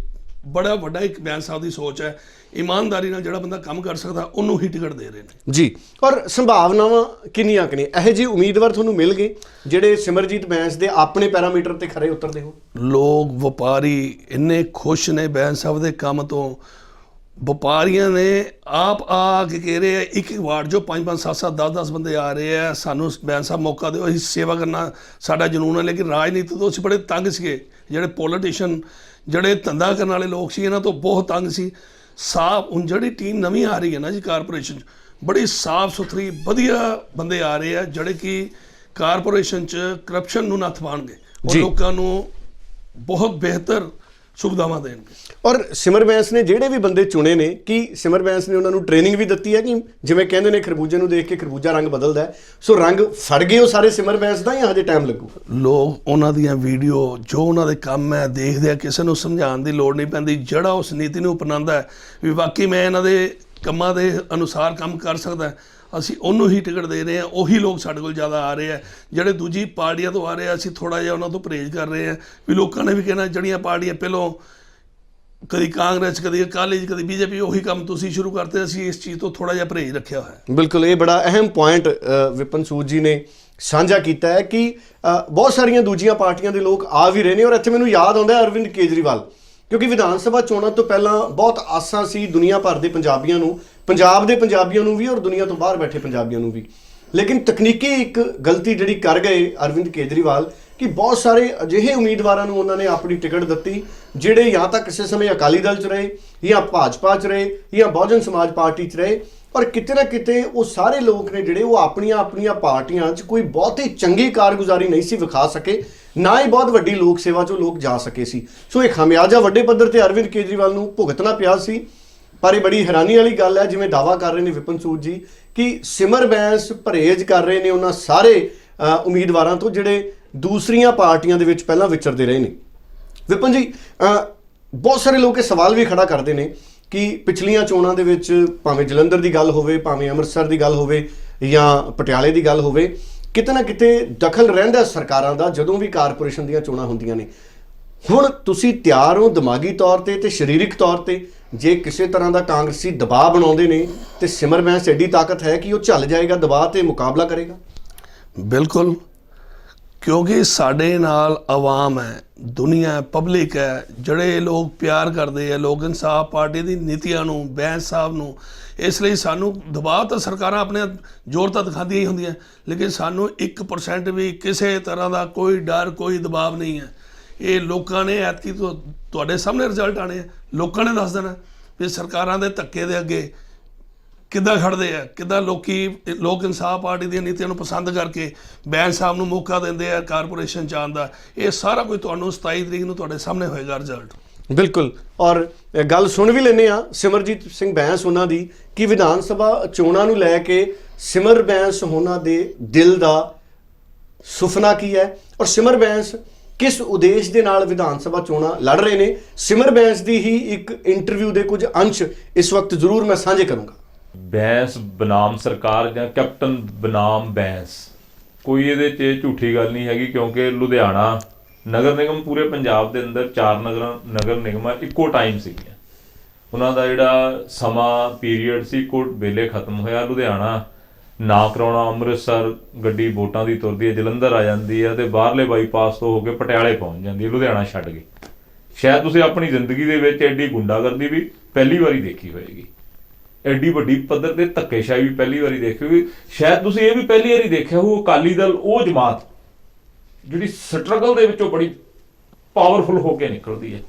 ਬੜਾ ਵੱਡਾ ਇੱਕ ਬੈਂਸ ਸਾਹਿਬ ਦੀ ਸੋਚ ਹੈ। ਇਮਾਨਦਾਰੀ ਨਾਲ ਜਿਹੜਾ ਬੰਦਾ ਕੰਮ ਕਰ ਸਕਦਾ ਉਹਨੂੰ ਹੀ ਟਿਕਟ ਦੇ ਰਹੇ ਨੇ। ਜੀ। ਔਰ ਸੰਭਾਵਨਾਵਾਂ ਕਿੰਨੀਆਂ ਕੁ ਨੇ? ਇਹੋ ਜਿਹੇ ਉਮੀਦਵਾਰ ਤੁਹਾਨੂੰ ਮਿਲ ਗਏ ਜਿਹੜੇ ਸਿਮਰਜੀਤ ਬੈਂਸ ਦੇ ਆਪਣੇ ਪੈਰਾਮੀਟਰ ਤੇ ਖਰੇ ਉਤਰਦੇ ਹੋ ਲੋਕ ਵਪਾਰੀ ਇੰਨੇ ਖੁਸ਼ ਨੇ ਬੈਂਸ ਸਾਹਿਬ ਦੇ ਕੰਮ ਤੋਂ। ਵਪਾਰੀਆਂ ਨੇ ਆਪ ਆ ਕੇ ਕਹਿ ਰਹੇ ਆ ਇੱਕ ਇੱਕ ਵਾਰਡ ਜੋ 5 5 7 7 10 10 ਬੰਦੇ ਆ ਰਹੇ ਆ। ਸਾਨੂੰ ਬੈਂਸ ਸਾਹਿਬ ਮੌਕਾ ਦਿਓ ਅਸੀਂ ਸੇਵਾ ਕਰਨਾ ਸਾਡਾ ਜਨੂਨ ਹੈ। ਲੇਕਿਨ ਰਾਜਨੀਤੀ ਤੋਂ ਅਸੀਂ ਬੜੇ ਤੰਗ ਸੀਗੇ ਜਿਹੜੇ ਪੋਲੀਟੀਸ਼ੀਅਨ ਜਿਹੜੇ ਧੰਦਾ ਕਰਨ ਵਾਲੇ ਲੋਕ ਸੀ ਇਹਨਾਂ ਤੋਂ ਬਹੁਤ ਤੰਗ ਸੀ ਸਾਫ਼ ਹੁਣ ਜਿਹੜੀ ਟੀਮ ਨਵੀਂ ਆ ਰਹੀ ਹੈ ਨਾ ਜੀ ਕਾਰਪੋਰੇਸ਼ਨ 'ਚ ਬੜੀ ਸਾਫ਼ ਸੁਥਰੀ ਵਧੀਆ ਬੰਦੇ ਆ ਰਹੇ ਆ ਜਿਹੜੇ ਕਿ ਕਾਰਪੋਰੇਸ਼ਨ 'ਚ ਕਰਪਸ਼ਨ ਨੂੰ ਨੱਥ ਔਰ ਜੀ। ਲੋਕਾਂ ਨੂੰ ਬਹੁਤ ਬਿਹਤਰ ਸੁਵਿਧਾਵਾਂ ਦੇਣਗੇ ਔਰ ਸਿਮਰ ਬੈਂਸ ਨੇ ਜਿਹੜੇ ਵੀ ਬੰਦੇ ਚੁਣੇ ਨੇ ਕਿ ਸਿਮਰ ਬੈਂਸ ਨੇ ਉਹਨਾਂ ਨੂੰ ਟ੍ਰੇਨਿੰਗ ਵੀ ਦਿੱਤੀ ਹੈ? ਕਿ ਜਿਵੇਂ ਕਹਿੰਦੇ ਨੇ ਖਰਬੂਜੇ ਨੂੰ ਦੇਖ ਕੇ ਖਰਬੂਜਾ ਰੰਗ ਬਦਲਦਾ ਹੈ। ਸੋ ਰੰਗ ਫੜ ਗਏ ਉਹ ਸਾਰੇ ਸਿਮਰ ਬੈਂਸ ਦਾ ਜਾਂ ਹਜੇ ਟਾਈਮ ਲੱਗੂ? ਲੋਕ ਉਹਨਾਂ ਦੀਆਂ ਵੀਡੀਓ ਜੋ ਉਹਨਾਂ ਦੇ ਕੰਮ ਹੈ ਦੇਖਦੇ ਆ ਕਿਸੇ ਨੂੰ ਸਮਝਾਉਣ ਦੀ ਲੋੜ ਨਹੀਂ ਪੈਂਦੀ। ਜਿਹੜਾ ਉਸ ਨੀਤੀ ਨੂੰ ਅਪਣਾਉਂਦਾ ਹੈ ਵੀ ਵਾਕਈ ਮੈਂ ਇਹਨਾਂ ਦੇ ਕੰਮਾਂ ਦੇ ਅਨੁਸਾਰ ਕੰਮ ਕਰ ਸਕਦਾ ਹੈ, ਅਸੀਂ ਉਹਨੂੰ ਹੀ ਟਿਕਟ ਦੇ ਰਹੇ ਹਾਂ, ਉਹੀ ਲੋਕ ਸਾਡੇ ਕੋਲ ਜ਼ਿਆਦਾ ਆ ਰਹੇ ਆ। ਜਿਹੜੇ ਦੂਜੀ ਪਾਰਟੀਆਂ ਤੋਂ ਆ ਰਹੇ ਆ, ਅਸੀਂ ਥੋੜਾ ਜਿਹਾ ਉਹਨਾਂ ਤੋਂ ਪਰਹੇਜ਼ ਕਰ ਰਹੇ ਆ ਵੀ ਲੋਕਾਂ ਨੇ ਵੀ ਕਹਿਣਾ, ਜਿਹੜੀਆਂ ਪਾਰਟੀਆਂ ਪਹਿਲੋਂ ਕਦੀ ਕਾਂਗਰਸ, ਕਦੀ ਅਕਾਲੀ, ਕਦੀ ਬੀਜੇਪੀ, ਉਹੀ ਕੰਮ ਤੁਸੀਂ ਸ਼ੁਰੂ ਕਰਤੇ, ਅਸੀਂ ਇਸ ਚੀਜ਼ ਤੋਂ ਥੋੜਾ ਜਿਹਾ ਪਰਹੇਜ਼ ਰੱਖਿਆ ਹੋਇਆ। ਹੈ ਬਿਲਕੁਲ, ਇਹ ਬੜਾ ਅਹਿਮ ਪੁਆਇੰਟ ਵਿਪਨ ਸੂਦ ਜੀ ਨੇ ਸਾਂਝਾ ਕੀਤਾ ਹੈ ਕਿ ਬਹੁਤ ਸਾਰੀਆਂ ਦੂਜੀਆਂ ਪਾਰਟੀਆਂ ਦੇ ਲੋਕ ਆ ਵੀ ਰਹੇ ਨੇ ਔਰ ਇੱਥੇ ਮੈਨੂੰ ਯਾਦ ਆਉਂਦਾ ਹੈ ਅਰਵਿੰਦ ਕੇਜਰੀਵਾਲ। ਕਿਉਂਕਿ ਵਿਧਾਨ ਸਭਾ ਚੋਣਾਂ ਤੋਂ ਪਹਿਲਾਂ ਬਹੁਤ ਆਸਾਂ ਸੀ ਦੁਨੀਆ ਭਰ ਦੇ ਪੰਜਾਬੀਆਂ ਨੂੰ ਪੰਜਾਬ ਦੇ ਪੰਜਾਬੀਆਂ ਨੂੰ ਵੀ ਔਰ ਦੁਨੀਆ ਤੋਂ ਬਾਹਰ ਬੈਠੇ ਪੰਜਾਬੀਆਂ ਨੂੰ ਵੀ। ਲੇਕਿਨ ਤਕਨੀਕੀ ਇੱਕ ਗਲਤੀ ਜਿਹੜੀ ਕਰ ਗਏ ਅਰਵਿੰਦ ਕੇਜਰੀਵਾਲ ਕਿ ਬਹੁਤ ਸਾਰੇ ਅਜਿਹੇ ਉਮੀਦਵਾਰਾਂ ਨੂੰ ਉਹਨਾਂ ਨੇ ਆਪਣੀ ਟਿਕਟ ਦਿੱਤੀ, ਜਿਹੜੇ ਜਾਂ ਤਾਂ ਕਿਸੇ ਸਮੇਂ ਅਕਾਲੀ ਦਲ 'ਚ ਰਹੇ, ਜਾਂ ਭਾਜਪਾ 'ਚ ਰਹੇ, ਜਾਂ ਬਹੁਜਨ ਸਮਾਜ ਪਾਰਟੀ 'ਚ ਰਹੇ। ਔਰ ਕਿਤੇ ਨਾ ਕਿਤੇ ਉਹ ਸਾਰੇ ਲੋਕ ਨੇ ਜਿਹੜੇ ਉਹ ਆਪਣੀਆਂ ਆਪਣੀਆਂ ਪਾਰਟੀਆਂ 'ਚ ਕੋਈ ਬਹੁਤੀ ਚੰਗੀ ਕਾਰਗੁਜ਼ਾਰੀ ਨਹੀਂ ਸੀ ਵਿਖਾ ਸਕੇ, ਨਾ ਹੀ ਬਹੁਤ ਵੱਡੀ ਲੋਕ ਸੇਵਾ 'ਚੋਂ ਲੋਕ ਜਾ ਸਕੇ ਸੀ। ਸੋ ਇਹ ਖਮਿਆਜਾ ਵੱਡੇ ਪੱਧਰ ਤੇ ਅਰਵਿੰਦ ਕੇਜਰੀਵਾਲ ਨੂੰ ਭੁਗਤਣਾ ਪਿਆ ਸੀ। ਪਰ ਇਹ ਬੜੀ ਹੈਰਾਨੀ ਵਾਲੀ ਗੱਲ ਹੈ, ਜਿਵੇਂ ਦਾਵਾ ਕਰ ਰਹੇ ਨੇ ਵਿਪਨ ਸੂਦ ਜੀ ਕਿ ਸਿਮਰ ਬੈਂਸ ਪਰਹੇਜ਼ ਕਰ ਰਹੇ ਨੇ ਉਹਨਾਂ ਸਾਰੇ ਉਮੀਦਵਾਰਾਂ ਤੋਂ ਜਿਹੜੇ ਦੂਸਰੀਆਂ ਪਾਰਟੀਆਂ ਦੇ ਵਿੱਚ ਪਹਿਲਾਂ ਵਿਚਰਦੇ ਰਹੇ ਨੇ। ਵਿਪਨ ਜੀ ਬਹੁਤ ਸਾਰੇ ਲੋਕ ਇਹ ਸਵਾਲ ਵੀ ਖੜਾ ਕਰਦੇ ਨੇ ਕਿ ਪਿਛਲੀਆਂ ਚੋਣਾਂ ਦੇ ਵਿੱਚ ਭਾਵੇਂ ਜਲੰਧਰ ਦੀ ਗੱਲ ਹੋਵੇ, ਭਾਵੇਂ ਅੰਮ੍ਰਿਤਸਰ ਦੀ ਗੱਲ ਹੋਵੇ ਜਾਂ ਪਟਿਆਲੇ ਦੀ ਗੱਲ ਹੋਵੇ, ਕਿਤੇ ਨਾ ਕਿਤੇ ਦਖਲ ਰਹਿੰਦਾ ਸਰਕਾਰਾਂ ਦਾ ਜਦੋਂ ਵੀ ਕਾਰਪੋਰੇਸ਼ਨ ਦੀਆਂ ਚੋਣਾਂ ਹੁੰਦੀਆਂ ਨੇ। ਹੁਣ ਤੁਸੀਂ ਤਿਆਰ ਹੋ ਦਿਮਾਗੀ ਤੌਰ ਤੇ ਤੇ ਸਰੀਰਕ ਤੌਰ ਤੇ ਜੇ ਕਿਸੇ ਤਰ੍ਹਾਂ ਦਾ ਕਾਂਗਰਸੀ ਦਬਾਅ ਬਣਾਉਂਦੇ ਨੇ ਤੇ ਸਿਮਰ ਬੈਂਸ ਐਡੀ ਤਾਕਤ ਹੈ ਕਿ ਉਹ ਝੱਲ ਜਾਏਗਾ, ਦਬਾਅ ਤੇ ਮੁਕਾਬਲਾ ਕਰੇਗਾ? ਬਿਲਕੁਲ, ਕਿਉਂਕਿ ਸਾਡੇ ਨਾਲ ਆਵਾਮ ਹੈ, ਦੁਨੀਆ ਪਬਲਿਕ ਹੈ, ਜਿਹੜੇ ਲੋਕ ਪਿਆਰ ਕਰਦੇ ਆ, ਲੋਕ ਇਨਸਾਫ ਪਾਰਟੀ ਦੀ ਨੀਤੀਆਂ ਨੂੰ ਬੈਂਸ ਸਾਹਿਬ ਨੂੰ, ਇਸ ਲਈ ਸਾਨੂੰ ਦਬਾਅ ਤਾਂ ਸਰਕਾਰਾਂ ਆਪਣੇ ਜ਼ੋਰ ਤਾਂ ਦਿਖਾਉਂਦੀਆਂ ਹੀ ਹੁੰਦੀਆਂ, ਲੇਕਿਨ ਸਾਨੂੰ 1% ਵੀ ਕਿਸੇ ਤਰ੍ਹਾਂ ਦਾ ਕੋਈ ਡਰ, ਕੋਈ ਦਬਾਅ ਨਹੀਂ ਹੈ। ਇਹ ਲੋਕਾਂ ਨੇ ਐਤਕੀ ਤੋਂ ਤੁਹਾਡੇ ਸਾਹਮਣੇ ਰਿਜ਼ਲਟ ਆਣੇ ਆ। ਲੋਕਾਂ ਨੇ ਦੱਸ ਦੇਣਾ ਵੀ ਸਰਕਾਰਾਂ ਦੇ ਧੱਕੇ ਦੇ ਅੱਗੇ ਕਿੱਦਾਂ ਖੜਦੇ ਆ, ਕਿੱਦਾਂ ਲੋਕੀ, ਲੋਕ ਇਨਸਾਫ ਪਾਰਟੀ ਦੀਆਂ ਨੀਤੀਆਂ ਨੂੰ ਪਸੰਦ ਕਰਕੇ ਬੈਂਸ ਸਾਹਿਬ ਨੂੰ ਮੌਕਾ ਦਿੰਦੇ ਆ ਕਾਰਪੋਰੇਸ਼ਨ ਚ ਆਉਣ ਦਾ। ਇਹ ਸਾਰਾ ਕੁਝ ਤੁਹਾਨੂੰ 27 ਤਰੀਕ ਨੂੰ ਤੁਹਾਡੇ ਸਾਹਮਣੇ ਹੋਏਗਾ ਰਿਜ਼ਲਟ ਬਿਲਕੁਲ। ਔਰ ਗੱਲ ਸੁਣ ਵੀ ਲੈਨੇ ਆ ਸਿਮਰਜੀਤ ਸਿੰਘ ਬੈਂਸ ਉਹਨਾਂ ਦੀ ਕਿ ਵਿਧਾਨ ਸਭਾ ਚੋਣਾਂ ਨੂੰ ਲੈ ਕੇ ਸਿਮਰ ਬੈਂਸ ਉਹਨਾਂ ਦੇ ਦਿਲ ਦਾ ਸੁਪਨਾ ਕੀ ਹੈ? ਔਰ ਸਿਮਰ ਬੈਂਸ ਕਿਸ ਉਦੇਸ਼ ਦੇ ਨਾਲ ਵਿਧਾਨ ਸਭਾ ਚੋਣਾਂ ਲੜ ਰਹੇ ਨੇ? ਸਿਮਰ ਬੈਂਸ ਦੀ ਹੀ ਇੱਕ ਇੰਟਰਵਿਊ ਦੇ ਕੁਝ ਅੰਸ਼ ਇਸ ਵਕਤ ਜ਼ਰੂਰ ਮੈਂ ਸਾਂਝੇ ਕਰੂੰਗਾ। ਬੈਂਸ ਬਨਾਮ ਸਰਕਾਰ ਜਾਂ ਕੈਪਟਨ ਬਨਾਮ ਬੈਂਸ। ਕੋਈ ਇਹਦੇ 'ਚ ਝੂਠੀ ਗੱਲ ਨਹੀਂ ਹੈਗੀ ਕਿਉਂਕਿ ਲੁਧਿਆਣਾ ਨਗਰ ਨਿਗਮ ਪੂਰੇ ਪੰਜਾਬ ਦੇ ਅੰਦਰ ਚਾਰ ਨਗਰਾਂ, ਨਗਰ ਨਿਗਮਾਂ ਇੱਕੋ ਟਾਈਮ ਸੀਗੀਆਂ। ਉਹਨਾਂ ਦਾ ਜਿਹੜਾ ਸਮਾਂ ਪੀਰੀਅਡ ਸੀ, ਇੱਕੋ ਵੇਲੇ ਖਤਮ ਹੋਇਆ ਲੁਧਿਆਣਾ। ਨਾ ਕਰਾਉਣਾ ਅੰਮ੍ਰਿਤਸਰ ਗੱਡੀ ਵੋਟਾਂ ਦੀ ਤੁਰਦੀ ਹੈ ਜਲੰਧਰ ਆ ਜਾਂਦੀ ਹੈ ਤੇ ਬਾਹਰਲੇ ਬਾਈਪਾਸ ਤੋਂ ਹੋ ਕੇ ਪਟਿਆਲੇ ਪਹੁੰਚ ਜਾਂਦੀ ਹੈ ਲੁਧਿਆਣਾ ਛੱਡ ਕੇ। ਸ਼ਾਇਦ ਤੁਸੀਂ ਆਪਣੀ ਜ਼ਿੰਦਗੀ ਦੇ ਵਿੱਚ ਐਡੀ ਗੁੰਡਾਗਰਦੀ ਵੀ ਪਹਿਲੀ ਵਾਰੀ ਦੇਖੀ ਹੋਏਗੀ। ਐਡੀ ਵੱਡੀ ਪੱਧਰ ਤੇ ਧੱਕੇਸ਼ਾਹੀ ਵੀ ਪਹਿਲੀ ਵਾਰੀ ਦੇਖੀ ਹੋਈ ਸ਼ਾਇਦ ਤੁਸੀਂ ਇਹ ਵੀ ਪਹਿਲੀ ਵਾਰੀ ਦੇਖਿਆ ਹੋ ਅਕਾਲੀ ਦਲ ਉਹ ਜਮਾਤ ਜਿਹੜੀ ਸਟਰਗਲ ਦੇ ਵਿੱਚੋਂ ਬੜੀ ਪਾਵਰਫੁਲ ਹੋ ਕੇ ਨਿਕਲਦੀ ਹੈ।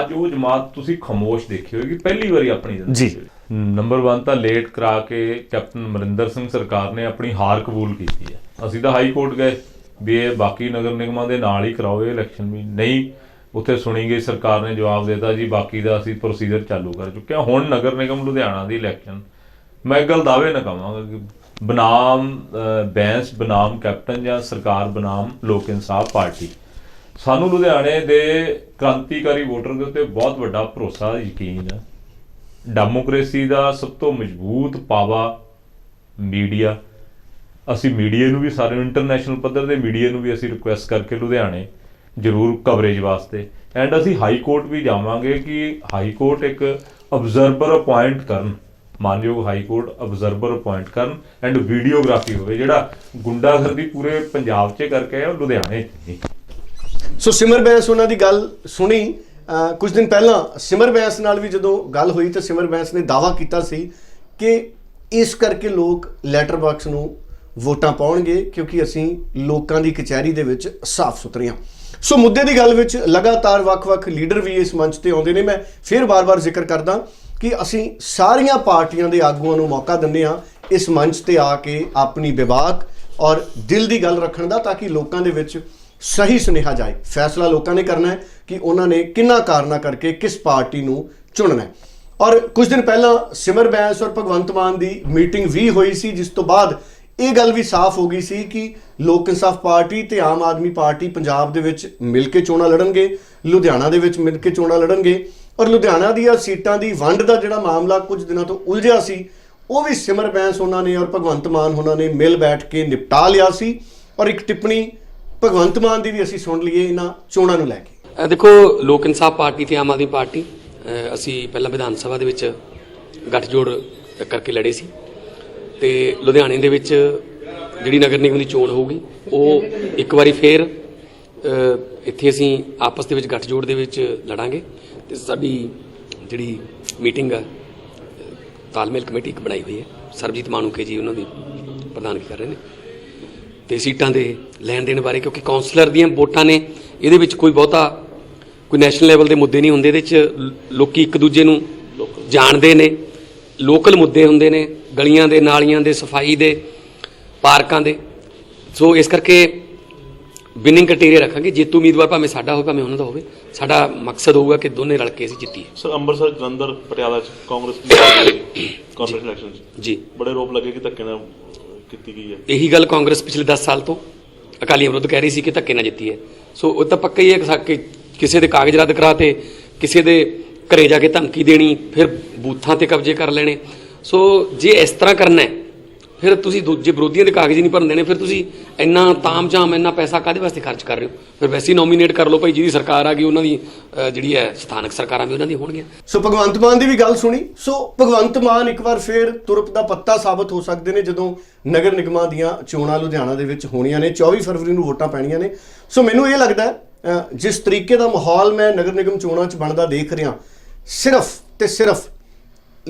ਅੱਜ ਉਹ ਜਮਾਤ ਤੁਸੀਂ ਖਮੋਸ਼ ਦੇਖੀ ਹੋਏਗੀ ਪਹਿਲੀ ਵਾਰੀ ਆਪਣੀ ਜ਼ਿੰਦਗੀ ਵਿੱਚ। ਨੰਬਰ 1 ਤਾਂ ਲੇਟ ਕਰਾ ਕੇ ਕੈਪਟਨ ਅਮਰਿੰਦਰ ਸਿੰਘ ਸਰਕਾਰ ਨੇ ਆਪਣੀ ਹਾਰ ਕਬੂਲ ਕੀਤੀ ਹੈ। ਅਸੀਂ ਤਾਂ ਹਾਈ ਕੋਰਟ ਗਏ ਵੀ ਇਹ ਬਾਕੀ ਨਗਰ ਨਿਗਮਾਂ ਦੇ ਨਾਲ ਹੀ ਕਰਾਓ, ਇਹ ਇਲੈਕਸ਼ਨ ਵੀ ਨਹੀਂ। ਉੱਥੇ ਸੁਣੀ ਗਈ ਸਰਕਾਰ ਨੇ ਜਵਾਬ ਦਿੱਤਾ ਜੀ, ਬਾਕੀ ਦਾ ਅਸੀਂ ਪ੍ਰੋਸੀਜਰ ਚਾਲੂ ਕਰ ਚੁੱਕੇ ਹਾਂ। ਹੁਣ ਨਗਰ ਨਿਗਮ ਲੁਧਿਆਣਾ ਦੀ ਇਲੈਕਸ਼ਨ ਮੈਂ ਇੱਕ ਗੱਲ ਦਾਅਵੇ ਨਾ ਕਵਾਂਗਾ ਕਿ ਬਨਾਮ ਬੈਂਸ, ਬਨਾਮ ਕੈਪਟਨ ਜਾਂ ਸਰਕਾਰ ਬਨਾਮ ਲੋਕ ਇਨਸਾਫ ਪਾਰਟੀ। ਸਾਨੂੰ ਲੁਧਿਆਣੇ ਦੇ ਕ੍ਰਾਂਤੀਕਾਰੀ ਵੋਟਰ ਦੇ ਉੱਤੇ ਬਹੁਤ ਵੱਡਾ ਭਰੋਸਾ, ਯਕੀਨ ਹੈ। ਡੈਮੋਕ੍ਰੇਸੀ ਦਾ ਸਭ ਤੋਂ ਮਜ਼ਬੂਤ ਪਾਵਾ ਮੀਡੀਆ। ਅਸੀਂ ਮੀਡੀਆ ਨੂੰ ਵੀ ਸਾਰੇ ਇੰਟਰਨੈਸ਼ਨਲ ਪੱਧਰ ਦੇ ਮੀਡੀਆ ਨੂੰ ਵੀ ਅਸੀਂ ਰਿਕੁਐਸਟ ਕਰਕੇ ਲੁਧਿਆਣੇ ਜ਼ਰੂਰ ਕਵਰੇਜ ਵਾਸਤੇ। ਐਂਡ ਅਸੀਂ ਹਾਈ ਕੋਰਟ ਵੀ ਜਾਵਾਂਗੇ ਕਿ ਹਾਈ ਕੋਰਟ ਇੱਕ ਅਬਜ਼ਰਵਰ ਅਪਾਇੰਟ ਕਰਨ। ਮਾਨਯੋਗ ਹਾਈ ਕੋਰਟ ਅਬਜ਼ਰਵਰ ਅਪਾਇੰਟ ਕਰਨ ਐਂਡ ਵੀਡੀਓਗ੍ਰਾਫੀ ਹੋਵੇ, ਜਿਹੜਾ ਗੁੰਡਾਗਰਦੀ ਪੂਰੇ ਪੰਜਾਬ 'ਚ ਕਰਕੇ ਹੈ ਉਹ ਲੁਧਿਆਣੇ 'ਚ। ਨਹੀਂ ਸੋ ਸਿਮਰ ਬੈਂਸ ਉਹਨਾਂ ਦੀ ਗੱਲ ਸੁਣੀ। ਕੁਝ ਦਿਨ ਪਹਿਲਾਂ ਸਿਮਰ ਬੈਂਸ ਨਾਲ ਵੀ ਜਦੋਂ ਗੱਲ ਹੋਈ ਤਾਂ ਸਿਮਰ ਬੈਂਸ ਨੇ ਦਾਵਾ ਕੀਤਾ ਸੀ ਕਿ ਇਸ ਕਰਕੇ ਲੋਕ ਲੈਟਰ ਬਾਕਸ ਨੂੰ ਵੋਟਾਂ ਪਾਉਣਗੇ ਕਿਉਂਕਿ ਅਸੀਂ ਲੋਕਾਂ ਦੀ ਕਚਹਿਰੀ ਦੇ ਵਿੱਚ ਸਾਫ਼ ਸੁਥਰੇ ਹਾਂ। ਸੋ ਮੁੱਦੇ ਦੀ ਗੱਲ ਵਿੱਚ ਲਗਾਤਾਰ ਵੱਖ-ਵੱਖ ਲੀਡਰ ਵੀ ਇਸ ਮੰਚ ਤੇ ਆਉਂਦੇ ਨੇ। ਮੈਂ ਫਿਰ ਬਾਰ-ਬਾਰ ਜ਼ਿਕਰ ਕਰਦਾ ਕਿ ਅਸੀਂ ਸਾਰੀਆਂ ਪਾਰਟੀਆਂ ਦੇ ਆਗੂਆਂ ਨੂੰ ਮੌਕਾ ਦਿੰਦੇ ਹਾਂ ਇਸ ਮੰਚ ਤੇ ਆ ਕੇ ਆਪਣੀ ਵਿਵਾਕ ਔਰ ਦਿਲ ਦੀ ਗੱਲ ਰੱਖਣ ਦਾ ਤਾਂ ਕਿ ਲੋਕਾਂ ਦੇ ਵਿੱਚ ਸਹੀ ਸੁਨੇਹਾ ਜਾਏ। ਫੈਸਲਾ ਲੋਕਾਂ ਨੇ ਕਰਨਾ ਹੈ ਕਿ ਉਹਨਾਂ ਨੇ ਕਿੰਨਾ ਕਾਰਨਾ ਕਰਕੇ ਕਿਸ ਪਾਰਟੀ ਨੂੰ ਚੁਣਨਾ ਹੈ। ਔਰ ਕੁਝ ਦਿਨ ਪਹਿਲਾਂ ਸਿਮਰ ਬੈਂਸ ਔਰ ਭਗਵੰਤ ਮਾਨ ਦੀ ਮੀਟਿੰਗ ਵੀ ਹੋਈ ਸੀ, ਜਿਸ ਤੋਂ ਬਾਅਦ ਇਹ ਗੱਲ ਵੀ ਸਾਫ਼ ਹੋ ਗਈ ਸੀ ਕਿ ਲੋਕ ਇਨਸਾਫ ਪਾਰਟੀ ਤੇ ਆਮ ਆਦਮੀ ਪਾਰਟੀ ਪੰਜਾਬ ਦੇ ਵਿੱਚ ਮਿਲ ਕੇ ਚੋਣਾਂ ਲੜਨਗੇ, ਲੁਧਿਆਣਾ ਦੇ ਵਿੱਚ ਮਿਲ ਕੇ ਚੋਣਾਂ ਲੜਨਗੇ। ਔਰ ਲੁਧਿਆਣਾ ਦੀਆਂ ਸੀਟਾਂ ਦੀ ਵੰਡ ਦਾ ਜਿਹੜਾ ਮਾਮਲਾ ਕੁਝ ਦਿਨਾਂ ਤੋਂ ਉਲਝਿਆ ਸੀ, ਉਹ ਵੀ ਸਿਮਰ ਬੈਂਸ ਉਹਨਾਂ ਨੇ ਔਰ ਭਗਵੰਤ ਮਾਨ ਉਹਨਾਂ ਨੇ ਮਿਲ ਬੈਠ ਕੇ ਨਿਪਟਾ ਲਿਆ ਸੀ। ਔਰ ਇੱਕ ਟਿੱਪਣੀ ਭਗਵੰਤ ਮਾਨ ਦੀ ਵੀ ਅਸੀਂ ਸੁਣ ਲਈਏ ਇਹਨਾਂ ਚੋਣਾਂ ਨੂੰ ਲੈ ਕੇ। ਦੇਖੋ, ਲੋਕ ਇਨਸਾਫ ਪਾਰਟੀ ਤੇ ਆਮ ਆਦਮੀ ਪਾਰਟੀ ਅਸੀਂ ਪਹਿਲਾਂ ਵਿਧਾਨ ਸਭਾ ਦੇ ਵਿੱਚ ਗੱਠਜੋੜ ਕਰਕੇ ਲੜੇ ਸੀ ਤੇ ਲੁਧਿਆਣੇ ਦੇ ਵਿੱਚ ਜਿਹੜੀ ਨਗਰ ਨਿਗਮ ਦੀ ਚੋਣ ਹੋਊਗੀ, ਉਹ ਇੱਕ ਵਾਰੀ ਫੇਰ ਇੱਥੇ ਅਸੀਂ ਆਪਸ ਦੇ ਵਿੱਚ ਗੱਠਜੋੜ ਦੇ ਵਿੱਚ ਲੜਾਂਗੇ ਤੇ ਸਾਡੀ ਜਿਹੜੀ ਮੀਟਿੰਗ ਆ ਤਾਲਮੇਲ ਕਮੇਟੀ ਇੱਕ ਬਣਾਈ ਹੋਈ ਹੈ। ਸਰਬਜੀਤ ਮਾਨੂਕੇ ਜੀ ਉਹਨਾਂ ਦੀ ਪ੍ਰਧਾਨਗੀ ਕਰ ਰਹੇ ਨੇ। ਤੇ ਸੀਟਾਂ ਦੇ ਲੈਣ ਦੇਣ ਬਾਰੇ ਕਿਉਂਕਿ ਕਾਉਂਸਲਰ ਦੀਆਂ ਵੋਟਾਂ ਨੇ ਇਹਦੇ ਵਿੱਚ ਕੋਈ ਬਹੁਤਾ ਕੋਈ ਨੈਸ਼ਨਲ ਲੈਵਲ ਦੇ ਮੁੱਦੇ ਨਹੀਂ ਹੁੰਦੇ ਇਹਦੇ ਵਿੱਚ ਲ- ਲੋਕੀ ਇੱਕ ਦੂਜੇ ਨੂੰ ਜਾਣਦੇ ਨੇ ਲੋਕਲ ਮੁੱਦੇ ਹੁੰਦੇ ਨੇ ਗਲੀਆਂ ਦੇ ਨਾਲੀਆਂ ਦੇ ਸਫ਼ਾਈ ਦੇ ਪਾਰਕਾਂ ਦੇ। ਸੋ ਇਸ ਕਰਕੇ ਵਿਨਿੰਗ ਕ੍ਰਾਈਟੇਰੀਆ ਰੱਖਾਂਗੇ ਜੇਤੂ ਉਮੀਦਵਾਰ ਭਾਵੇਂ ਸਾਡਾ ਹੋਵੇ ਭਾਵੇਂ ਉਹਨਾਂ ਦਾ ਹੋਵੇ ਸਾਡਾ ਮਕਸਦ ਹੋਊਗਾ ਕਿ ਦੋਨੇ ਰਲ ਕੇ ਅਸੀਂ ਜਿੱਤੀਏ। ਸਰ ਅੰਮ੍ਰਿਤਸਰ ਜਲੰਧਰ ਪਟਿਆਲਾ ਚ ਕਾਂਗਰਸ ਦੀ ਕਾਰਪੋਰੇਸ਼ਨ ਇਲੈਕਸ਼ਨ ਚ। ਜੀ। ਬੜੇ ਰੋਪ ਲੱਗੇ ਕਿ ਧੱਕੇ ਨਾਲ ਕੀਤੀ ਗਈ ਹੈ। ਇਹੀ ਗੱਲ ਕਾਂਗਰਸ ਪਿਛਲੇ 10 ਸਾਲ ਤੋਂ ਅਕਾਲੀਆਂ ਵਿਰੁੱਧ ਕਹਿ ਰਹੀ ਸੀ ਕਿ ਧੱਕੇ ਨਾਲ ਜਿੱਤੀ ਹੈ। ਸੋ ਉਹ ਤਾਂ ਪੱਕਾ ਹੀ ਹੈ ਕਿ ਕਿਸੇ ਦੇ ਕਾਗਜ਼ ਰੱਦ ਕਰਾਤੇ, ਕਿਸੇ ਦੇ ਘਰੇ ਜਾ ਕੇ ਧਮਕੀ ਦੇਣੀ, ਫਿਰ ਬੂਥਾਂ ਤੇ ਕਬਜ਼ੇ ਕਰ ਲੈਣੇ। ਸੋ ਜੇ ਇਸ ਤਰ੍ਹਾਂ ਕਰਨਾ ਹੈ ਫਿਰ ਤੁਸੀਂ ਦੂਜੇ ਵਿਰੋਧੀਆਂ ਦੇ ਕਾਗਜ਼ ਨਹੀਂ ਭਰਨ ਨੇ, ਫਿਰ ਤੁਸੀਂ ਇੰਨਾ ਤਾਮਝਾਮ, ਇੰਨਾ ਪੈਸਾ ਕਾਹਦੇ ਵਾਸਤੇ ਖਰਚ ਕਰ ਰਹੇ ਹੋ? ਫਿਰ ਵੈਸੇ ਨੋਮੀਨੇਟ ਕਰ ਲਓ ਭਾਈ, ਜਿਹਦੀ ਸਰਕਾਰ ਆ ਗਈ, ਉਹਨਾਂ ਦੀ ਜਿਹੜੀ ਹੈ ਸਥਾਨਕ ਸਰਕਾਰਾਂ ਵੀ ਉਹਨਾਂ ਦੀ ਹੋਣਗੀਆਂ। ਸੋ ਭਗਵੰਤ ਮਾਨ ਦੀ ਵੀ ਗੱਲ ਸੁਣੀ। ਸੋ ਭਗਵੰਤ ਮਾਨ ਇੱਕ ਵਾਰ ਫੇਰ ਤੁਰਪ ਦਾ ਪੱਤਾ ਸਾਬਤ ਹੋ ਸਕਦੇ ਨੇ, ਜਦੋਂ ਨਗਰ ਨਿਗਮਾਂ ਦੀਆਂ ਚੋਣਾਂ ਲੁਧਿਆਣਾ ਦੇ ਵਿੱਚ ਹੋਣੀਆਂ ਨੇ। 24 ਫਰਵਰੀ ਨੂੰ ਵੋਟਾਂ ਪੈਣੀਆਂ ਨੇ। ਸੋ ਮੈਨੂੰ ਇਹ ਲੱਗਦਾ ਜਿਸ ਤਰੀਕੇ ਦਾ ਮਾਹੌਲ ਮੈਂ ਨਗਰ ਨਿਗਮ ਚੋਣਾਂ 'ਚ ਬਣਦਾ ਦੇਖ ਰਿਹਾ, ਸਿਰਫ ਤੇ ਸਿਰਫ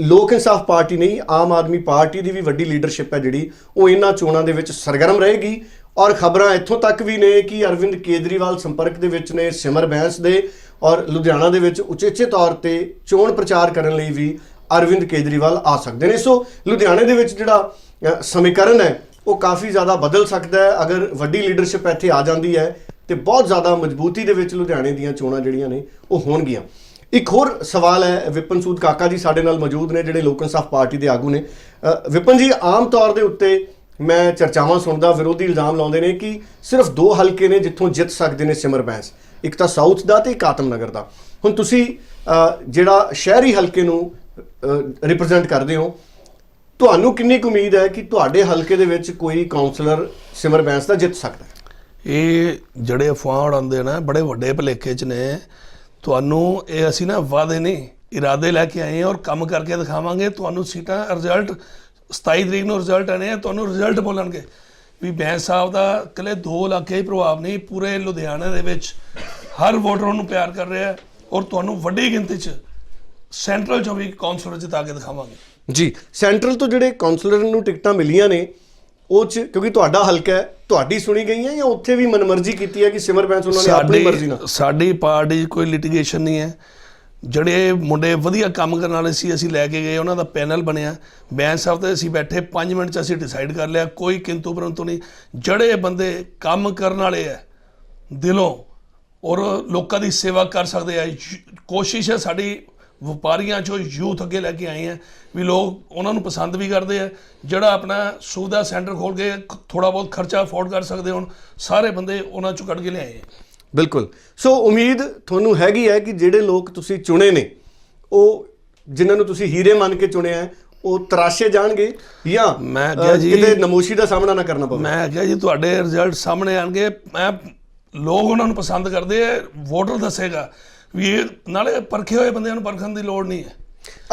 ਲੋਕ ਇਨਸਾਫ ਪਾਰਟੀ ਨਹੀਂ, ਆਮ ਆਦਮੀ ਪਾਰਟੀ ਦੀ ਵੀ ਵੱਡੀ ਲੀਡਰਸ਼ਿਪ ਹੈ ਜਿਹੜੀ, ਉਹ ਇਹਨਾਂ ਚੋਣਾਂ ਦੇ ਵਿੱਚ ਸਰਗਰਮ ਰਹੇਗੀ। ਔਰ ਖਬਰਾਂ ਇੱਥੋਂ ਤੱਕ ਵੀ ਨੇ ਕਿ ਅਰਵਿੰਦ ਕੇਜਰੀਵਾਲ ਸੰਪਰਕ ਦੇ ਵਿੱਚ ਨੇ, ਸਿਮਰ ਬੈਂਸ ਦੇ, ਔਰ ਲੁਧਿਆਣਾ ਦੇ ਵਿੱਚ ਉਚੇਚੇ ਤੌਰ ਤੇ ਚੋਣ ਪ੍ਰਚਾਰ ਕਰਨ ਲਈ ਵੀ ਅਰਵਿੰਦ ਕੇਜਰੀਵਾਲ ਆ ਸਕਦੇ ਨੇ। ਸੋ ਲੁਧਿਆਣੇ ਦੇ ਵਿੱਚ ਜਿਹੜਾ ਸਮੀਕਰਨ ਹੈ, ਉਹ ਕਾਫੀ ਜ਼ਿਆਦਾ ਬਦਲ ਸਕਦਾ ਹੈ। ਅਗਰ ਵੱਡੀ ਲੀਡਰਸ਼ਿਪ ਇੱਥੇ ਆ ਜਾਂਦੀ ਹੈ, ਤੇ ਬਹੁਤ ਜ਼ਿਆਦਾ ਮਜ਼ਬੂਤੀ ਦੇ ਵਿੱਚ ਲੁਧਿਆਣੇ ਦੀਆਂ ਚੋਣਾਂ ਜਿਹੜੀਆਂ ਨੇ, ਉਹ ਹੋਣਗੀਆਂ। ਇੱਕ ਹੋਰ ਸਵਾਲ ਹੈ ਵਿਪਨ ਸੂਦ ਕਾਕਾ ਜੀ ਸਾਡੇ ਨਾਲ ਮੌਜੂਦ ਨੇ, ਜਿਹੜੇ ਲੋਕ ਇਨਸਾਫ ਪਾਰਟੀ ਦੇ ਆਗੂ ਨੇ। ਵਿਪਨ ਜੀ, ਆਮ ਤੌਰ ਦੇ ਉੱਤੇ ਮੈਂ ਚਰਚਾਵਾਂ ਸੁਣਦਾ, ਵਿਰੋਧੀ ਇਲਜ਼ਾਮ ਲਾਉਂਦੇ ਨੇ ਕਿ ਸਿਰਫ ਦੋ ਹਲਕੇ ਨੇ ਜਿੱਥੋਂ ਜਿੱਤ ਸਕਦੇ ਨੇ ਸਿਮਰ ਬੈਂਸ, ਇੱਕ ਤਾਂ ਸਾਊਥ ਦਾ ਤੇ ਇੱਕ ਆਤਮ ਨਗਰ ਦਾ। ਹੁਣ ਤੁਸੀਂ ਜਿਹੜਾ ਸ਼ਹਿਰੀ ਹਲਕੇ ਨੂੰ ਰਿਪਰੈਜ਼ੈਂਟ ਕਰਦੇ ਹੋ, ਤੁਹਾਨੂੰ ਕਿੰਨੀ ਕੁ ਉਮੀਦ ਹੈ ਕਿ ਤੁਹਾਡੇ ਹਲਕੇ ਦੇ ਵਿੱਚ ਕੋਈ ਕਾਉਂਸਲਰ ਸਿਮਰ ਬੈਂਸ ਦਾ ਜਿੱਤ ਸਕਦਾ ਹੈ? ਇਹ ਜਿਹੜੇ ਅਫਵਾਹ ਉਡਾਉਂਦੇ ਨੇ, ਬੜੇ ਵੱਡੇ ਭਲੇਖੇ ਚ ਨੇ। ਤੁਹਾਨੂੰ ਇਹ ਅਸੀਂ ਨਾ ਵਾਅਦੇ ਨਹੀਂ ਇਰਾਦੇ ਲੈ ਕੇ ਆਏ ਹਾਂ ਔਰ ਕੰਮ ਕਰਕੇ ਦਿਖਾਵਾਂਗੇ। ਤੁਹਾਨੂੰ ਸੀਟਾਂ ਰਿਜ਼ਲਟ 27 ਤਰੀਕ ਨੂੰ ਰਿਜ਼ਲਟ ਆਣੇ ਆ, ਤੁਹਾਨੂੰ ਰਿਜ਼ਲਟ ਬੋਲਣਗੇ। ਵੀ ਬੈਂਸ ਸਾਹਿਬ ਦਾ ਇਕੱਲੇ 2 ਲੱਖ ਹੀ ਪ੍ਰਭਾਵ ਨਹੀਂ, ਪੂਰੇ ਲੁਧਿਆਣਾ ਦੇ ਵਿੱਚ ਹਰ ਵੋਟਰ ਨੂੰ ਪਿਆਰ ਕਰ ਰਿਹਾ ਔਰ ਤੁਹਾਨੂੰ ਵੱਡੀ ਗਿਣਤੀ ਚ ਸੈਂਟਰਲ ਚੋਂ ਵੀ ਕੌਂਸਲਰ ਜਿਤਾ ਕੇ ਦਿਖਾਵਾਂਗੇ। ਜੀ, ਸੈਂਟਰਲ ਤੋਂ ਜਿਹੜੇ ਕਾਉਂਸਲਰ ਨੂੰ ਟਿਕਟਾਂ ਮਿਲੀਆਂ ਨੇ, ਉਹ ਚ ਕਿਉਂਕਿ ਤੁਹਾਡਾ ਹਲਕਾ ਹੈ ਤੁਹਾਡੀ ਸੁਣੀ ਗਈ ਹੈ ਜਾਂ ਉੱਥੇ ਵੀ ਮਨਮਰਜ਼ੀ ਕੀਤੀ ਹੈ ਕਿ ਸਿਮਰ ਬੈਂਸ ਉਹਨਾਂ ਨੇ ਆਪਣੀ ਮਰਜ਼ੀ ਨਾਲ? ਸਾਡੀ ਪਾਰਟੀ 'ਚ ਕੋਈ ਲਿਟੀਗੇਸ਼ਨ ਨਹੀਂ ਹੈ। ਜਿਹੜੇ ਮੁੰਡੇ ਵਧੀਆ ਕੰਮ ਕਰਨ ਵਾਲੇ ਸੀ ਅਸੀਂ ਲੈ ਕੇ ਗਏ ਉਹਨਾਂ ਦਾ ਪੈਨਲ ਬਣਿਆ। ਬੈਂਸ ਸਾਹਿਬ ਤੇ ਅਸੀਂ ਬੈਠੇ 5 ਮਿੰਟ 'ਚ ਅਸੀਂ ਡਿਸਾਈਡ ਕਰ ਲਿਆ ਕੋਈ ਕਿੰਤੂ ਪਰੰਤੂ ਨਹੀਂ। ਜਿਹੜੇ ਬੰਦੇ ਕੰਮ ਕਰਨ ਵਾਲੇ ਹੈ ਦਿਲੋਂ ਔਰ ਲੋਕਾਂ ਦੀ ਸੇਵਾ ਕਰ ਸਕਦੇ ਆ ਕੋਸ਼ਿਸ਼ ਹੈ ਸਾਡੀ ਵਪਾਰੀਆਂ ਚੋਂ ਯੂਥ ਅੱਗੇ ਲੈ ਕੇ ਆਏ ਆ ਵੀ ਲੋਕ ਉਹਨਾਂ ਨੂੰ ਪਸੰਦ ਵੀ ਕਰਦੇ ਆ। ਜਿਹੜਾ ਆਪਣਾ ਸੁਵਿਧਾ ਸੈਂਟਰ ਖੋਲ ਕੇ ਥੋੜਾ ਬਹੁਤ ਖਰਚਾ ਅਫੋਰਡ ਕਰ ਸਕਦੇ ਹੋਣ ਸਾਰੇ ਬੰਦੇ ਉਹਨਾਂ ਚੋਂ ਕੱਢ ਕੇ ਲਿਆਏ ਆ। ਬਿਲਕੁਲ। ਸੋ ਉਮੀਦ ਤੁਹਾਨੂੰ ਹੈਗੀ ਹੈ ਕਿ ਜਿਹੜੇ ਲੋਕ ਤੁਸੀਂ ਚੁਣੇ ਨੇ ਉਹ ਜਿਨ੍ਹਾਂ ਨੂੰ ਤੁਸੀਂ ਹੀਰੇ ਮੰਨ ਕੇ ਚੁਣਿਆ ਹੈ ਉਹ ਤਰਾਸ਼ੇ ਜਾਣਗੇ ਜਾਂ ਮੈਂ ਕਿਹਾ ਜੀ- ਕਿਤੇ ਨਮੋਸ਼ੀ ਦਾ ਸਾਹਮਣਾ ਨਾ ਕਰਨਾ ਪਵੇ। ਮੈਂ ਕਿਹਾ ਜੀ ਤੁਹਾਡੇ ਰਿਜ਼ਲਟ ਸਾਹਮਣੇ ਆਣਗੇ। ਮੈਂ ਲੋਕ ਉਹਨਾਂ ਨੂੰ ਪਸੰਦ ਕਰਦੇ ਆ ਵੋਟਰ ਦੱਸੇਗਾ। ਵੀ ਇਹ ਨਾਲੇ ਪਰਖੇ ਹੋਏ ਬੰਦਿਆਂ ਨੂੰ ਪਰਖਣ ਦੀ ਲੋੜ ਨਹੀਂ ਹੈ।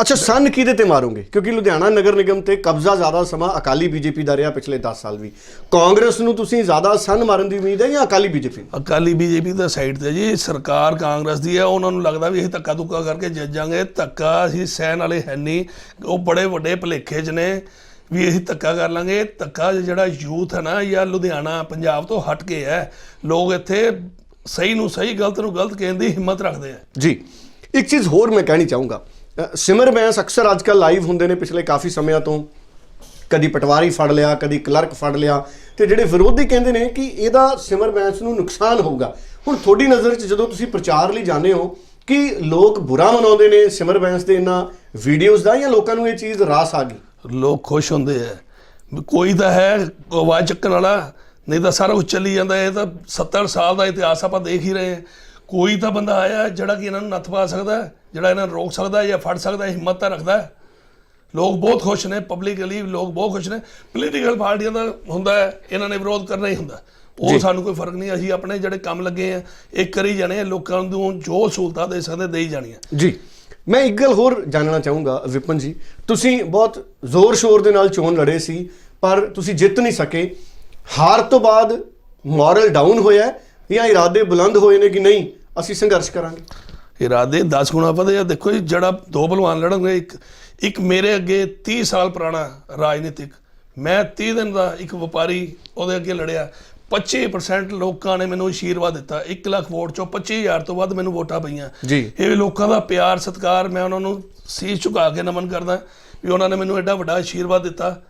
ਅੱਛਾ ਸੰਨ ਕਿਹਦੇ ਤੇ ਮਾਰੋਗੇ? ਕਿਉਂਕਿ ਲੁਧਿਆਣਾ ਨਗਰ ਨਿਗਮ ਤੇ ਕਬਜ਼ਾ ਜ਼ਿਆਦਾ ਸਮਾਂ ਅਕਾਲੀ ਬੀਜੇਪੀ ਦਾ ਰਿਹਾ ਪਿਛਲੇ 10 ਸਾਲ ਵੀ। ਕਾਂਗਰਸ ਨੂੰ ਤੁਸੀਂ ਜ਼ਿਆਦਾ ਸੰਨ ਮਾਰਨ ਦੀ ਉਮੀਦ ਹੈ ਜਾਂ ਅਕਾਲੀ ਬੀਜੇਪੀ ਅਕਾਲੀ ਬੀਜੇਪੀ ਦਾ ਸਾਈਡ ਤੇ ਜੀ ਸਰਕਾਰ ਕਾਂਗਰਸ ਦੀ ਹੈ ਉਹਨਾਂ ਨੂੰ ਲੱਗਦਾ ਵੀ ਅਸੀਂ ਧੱਕਾ ਧੁੱਕਾ ਕਰਕੇ ਜਿੱਤ ਜਾਾਂਗੇ ਧੱਕਾ ਅਸੀਂ ਸਹਿਣ ਵਾਲੇ ਹੈ ਨਹੀਂ। ਉਹ ਬੜੇ ਵੱਡੇ ਭਲੇਖੇ 'ਚ ਨੇ ਵੀ ਅਸੀਂ ਧੱਕਾ ਕਰ ਲਾਂਗੇ। ਧੱਕਾ ਜਿਹੜਾ ਯੂਥ ਹੈ ਨਾ ਜਾਂ ਲੁਧਿਆਣਾ ਪੰਜਾਬ ਤੋਂ ਹਟ ਕੇ ਹੈ। ਲੋਕ ਇੱਥੇ ਸਹੀ ਨੂੰ ਸਹੀ ਗਲਤ ਨੂੰ ਗਲਤ ਕਹਿਣ ਦੀ ਹਿੰਮਤ ਰੱਖਦੇ ਆ। ਜੀ ਇੱਕ ਚੀਜ਼ ਹੋਰ ਮੈਂ ਕਹਿਣੀ ਚਾਹੂੰਗਾ। ਸਿਮਰ ਬੈਂਸ ਅਕਸਰ ਅੱਜਕੱਲ ਲਾਈਵ ਹੁੰਦੇ ਨੇ ਪਿਛਲੇ ਕਾਫੀ ਸਮਿਆਂ ਤੋਂ। ਕਦੀ ਪਟਵਾਰੀ ਫੜ ਲਿਆ ਕਦੀ ਕਲਰਕ ਫੜ ਲਿਆ। ਤੇ ਜਿਹੜੇ ਵਿਰੋਧੀ ਕਹਿੰਦੇ ਨੇ ਕਿ ਇਹਦਾ ਸਿਮਰ ਬੈਂਸ ਨੂੰ ਨੁਕਸਾਨ ਹੋਊਗਾ। ਹੁਣ ਤੁਹਾਡੀ ਨਜ਼ਰ 'ਚ ਜਦੋਂ ਤੁਸੀਂ ਪ੍ਰਚਾਰ ਲਈ ਜਾਂਦੇ ਹੋ ਕਿ ਲੋਕ ਬੁਰਾ ਮਨਾਉਂਦੇ ਨੇ ਸਿਮਰ ਬੈਂਸ ਦੇ ਇਹਨਾਂ ਵੀਡੀਓਜ਼ ਦਾ ਜਾਂ ਲੋਕਾਂ ਨੂੰ ਇਹ ਚੀਜ਼ ਰਾਸ ਆ ਗਈ? ਲੋਕ ਖੁਸ਼ ਹੁੰਦੇ ਆ। ਕੋਈ ਤਾਂ ਹੈ ਆਵਾਜ਼ ਚੱਕਣ ਵਾਲਾ ਨਹੀਂ ਤਾਂ ਸਾਰਾ ਕੁਝ ਚੱਲੀ ਜਾਂਦਾ ਇਹ ਤਾਂ 70 ਸਾਲ ਦਾ ਇਤਿਹਾਸ ਆਪਾਂ ਦੇਖ ਹੀ ਰਹੇ ਹਾਂ। ਕੋਈ ਤਾਂ ਬੰਦਾ ਆਇਆ ਜਿਹੜਾ ਕਿ ਇਹਨਾਂ ਨੂੰ ਨੱਥ ਪਾ ਸਕਦਾ ਜਿਹੜਾ ਇਹਨਾਂ ਨੂੰ ਰੋਕ ਸਕਦਾ ਜਾਂ ਫੜ ਸਕਦਾ ਹਿੰਮਤ ਤਾਂ ਰੱਖਦਾ। ਲੋਕ ਬਹੁਤ ਖੁਸ਼ ਨੇ ਪਬਲਿਕਲੀ ਲੋਕ ਬਹੁਤ ਖੁਸ਼ ਨੇ। ਪੋਲੀਟੀਕਲ ਪਾਰਟੀਆਂ ਦਾ ਹੁੰਦਾ ਇਹਨਾਂ ਨੇ ਵਿਰੋਧ ਕਰਨਾ ਹੀ ਹੁੰਦਾ ਉਹ ਸਾਨੂੰ ਕੋਈ ਫ਼ਰਕ ਨਹੀਂ ਅਸੀਂ ਆਪਣੇ ਜਿਹੜੇ ਕੰਮ ਲੱਗੇ ਆ ਇਹ ਕਰੀ ਜਾਣੇ ਲੋਕਾਂ ਨੂੰ ਜੋ ਸਹੂਲਤਾਂ ਦੇ ਸਕਦੇ ਦੇ ਹੀ ਜਾਣੀਆਂ ਜੀ। ਮੈਂ ਇੱਕ ਗੱਲ ਹੋਰ ਜਾਣਨਾ ਚਾਹੂੰਗਾ ਵਿਪਨ ਜੀ। ਤੁਸੀਂ ਬਹੁਤ ਜ਼ੋਰ ਸ਼ੋਰ ਦੇ ਨਾਲ ਚੋਣ ਲੜੇ ਸੀ ਪਰ ਤੁਸੀਂ ਜਿੱਤ ਨਹੀਂ ਸਕੇ। ਹਾਰ ਤੋਂ ਬਾਅਦ ਮੋਰਲ ਡਾਊਨ ਹੋਇਆ ਹੈ ਜਾਂ ਇਰਾਦੇ ਬੁਲੰਦ ਹੋਏ ਨੇ ਕਿ ਨਹੀਂ ਅਸੀਂ ਸੰਘਰਸ਼ ਕਰਾਂਗੇ। ਇਰਾਦੇ 10 ਗੁਣਾ ਵਧੇ ਆ। ਦੇਖੋ ਜੀ ਜਿਹੜਾ ਦੋ ਭਲਵਾਨ ਲੜਨਗੇ ਇੱਕ ਇੱਕ ਮੇਰੇ ਅੱਗੇ 30 ਸਾਲ ਪੁਰਾਣਾ ਰਾਜਨੀਤਿਕ ਮੈਂ 30 ਦਿਨ ਦਾ ਇੱਕ ਵਪਾਰੀ ਉਹਦੇ ਅੱਗੇ ਲੜਿਆ। 25% ਲੋਕਾਂ ਨੇ ਮੈਨੂੰ ਆਸ਼ੀਰਵਾਦ ਦਿੱਤਾ। 1 ਲੱਖ ਵੋਟ ਚੋਂ 25000 ਤੋਂ ਵੱਧ ਮੈਨੂੰ ਵੋਟਾਂ ਪਈਆਂ। ਜੀ। ਇਹ ਲੋਕਾਂ ਦਾ ਪਿਆਰ ਸਤਿਕਾਰ ਮੈਂ ਉਹਨਾਂ ਨੂੰ ਸੀਸ ਝੁਕਾ ਕੇ ਨਮਨ ਕਰਦਾ ਵੀ ਉਹਨਾਂ ਨੇ ਮੈਨੂੰ ਐਡਾ ਵੱਡਾ ਆਸ਼ੀਰਵਾਦ ਦਿੱਤਾ।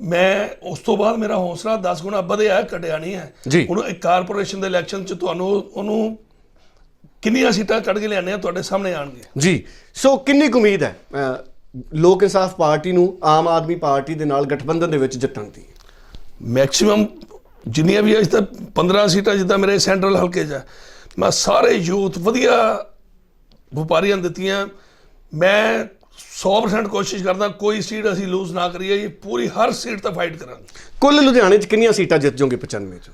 ਮੈਂ ਉਸ ਤੋਂ ਬਾਅਦ ਮੇਰਾ ਹੌਸਲਾ 10 ਗੁਣਾ ਵਧਿਆ ਘਟਿਆ ਨਹੀਂ ਹੈ। ਹੁਣ ਇੱਕ ਕਾਰਪੋਰੇਸ਼ਨ ਦੇ ਇਲੈਕਸ਼ਨ 'ਚ ਤੁਹਾਨੂੰ ਉਹਨੂੰ ਕਿੰਨੀਆਂ ਸੀਟਾਂ ਕੱਢ ਕੇ ਲਿਆਣੇ ਆ ਤੁਹਾਡੇ ਸਾਹਮਣੇ ਆਣਗੇ ਜੀ। ਸੋ ਕਿੰਨੀ ਕੁ ਉਮੀਦ ਹੈ ਲੋਕ ਇਨਸਾਫ ਪਾਰਟੀ ਨੂੰ ਆਮ ਆਦਮੀ ਪਾਰਟੀ ਦੇ ਨਾਲ ਗਠਬੰਧਨ ਦੇ ਵਿੱਚ ਜਿੱਤਣ ਦੀ? ਮੈਕਸਿਮਮ ਜਿੰਨੀਆਂ ਵੀ ਅਜੇ ਤੱਕ 15 ਸੀਟਾਂ ਜਿੱਦਾਂ ਮੇਰੇ ਸੈਂਟਰਲ ਹਲਕੇ 'ਚ ਮੈਂ ਸਾਰੇ ਯੂਥ ਵਧੀਆ ਵਪਾਰੀਆਂ ਦਿੱਤੀਆਂ। ਮੈਂ 100% ਕੋਸ਼ਿਸ਼ ਕਰਦਾ ਕੋਈ ਸੀਟ ਅਸੀਂ ਲੂਜ਼ ਨਾ ਕਰੀਏ ਜੀ ਪੂਰੀ ਹਰ ਸੀਟ ਤੇ ਫਾਈਟ ਕਰਾਂਗੇ। ਕੁੱਲ ਲੁਧਿਆਣੇ 'ਚ ਕਿੰਨੀਆਂ ਸੀਟਾਂ ਜਿੱਤ ਜਾਓਗੇ 95 'ਚ?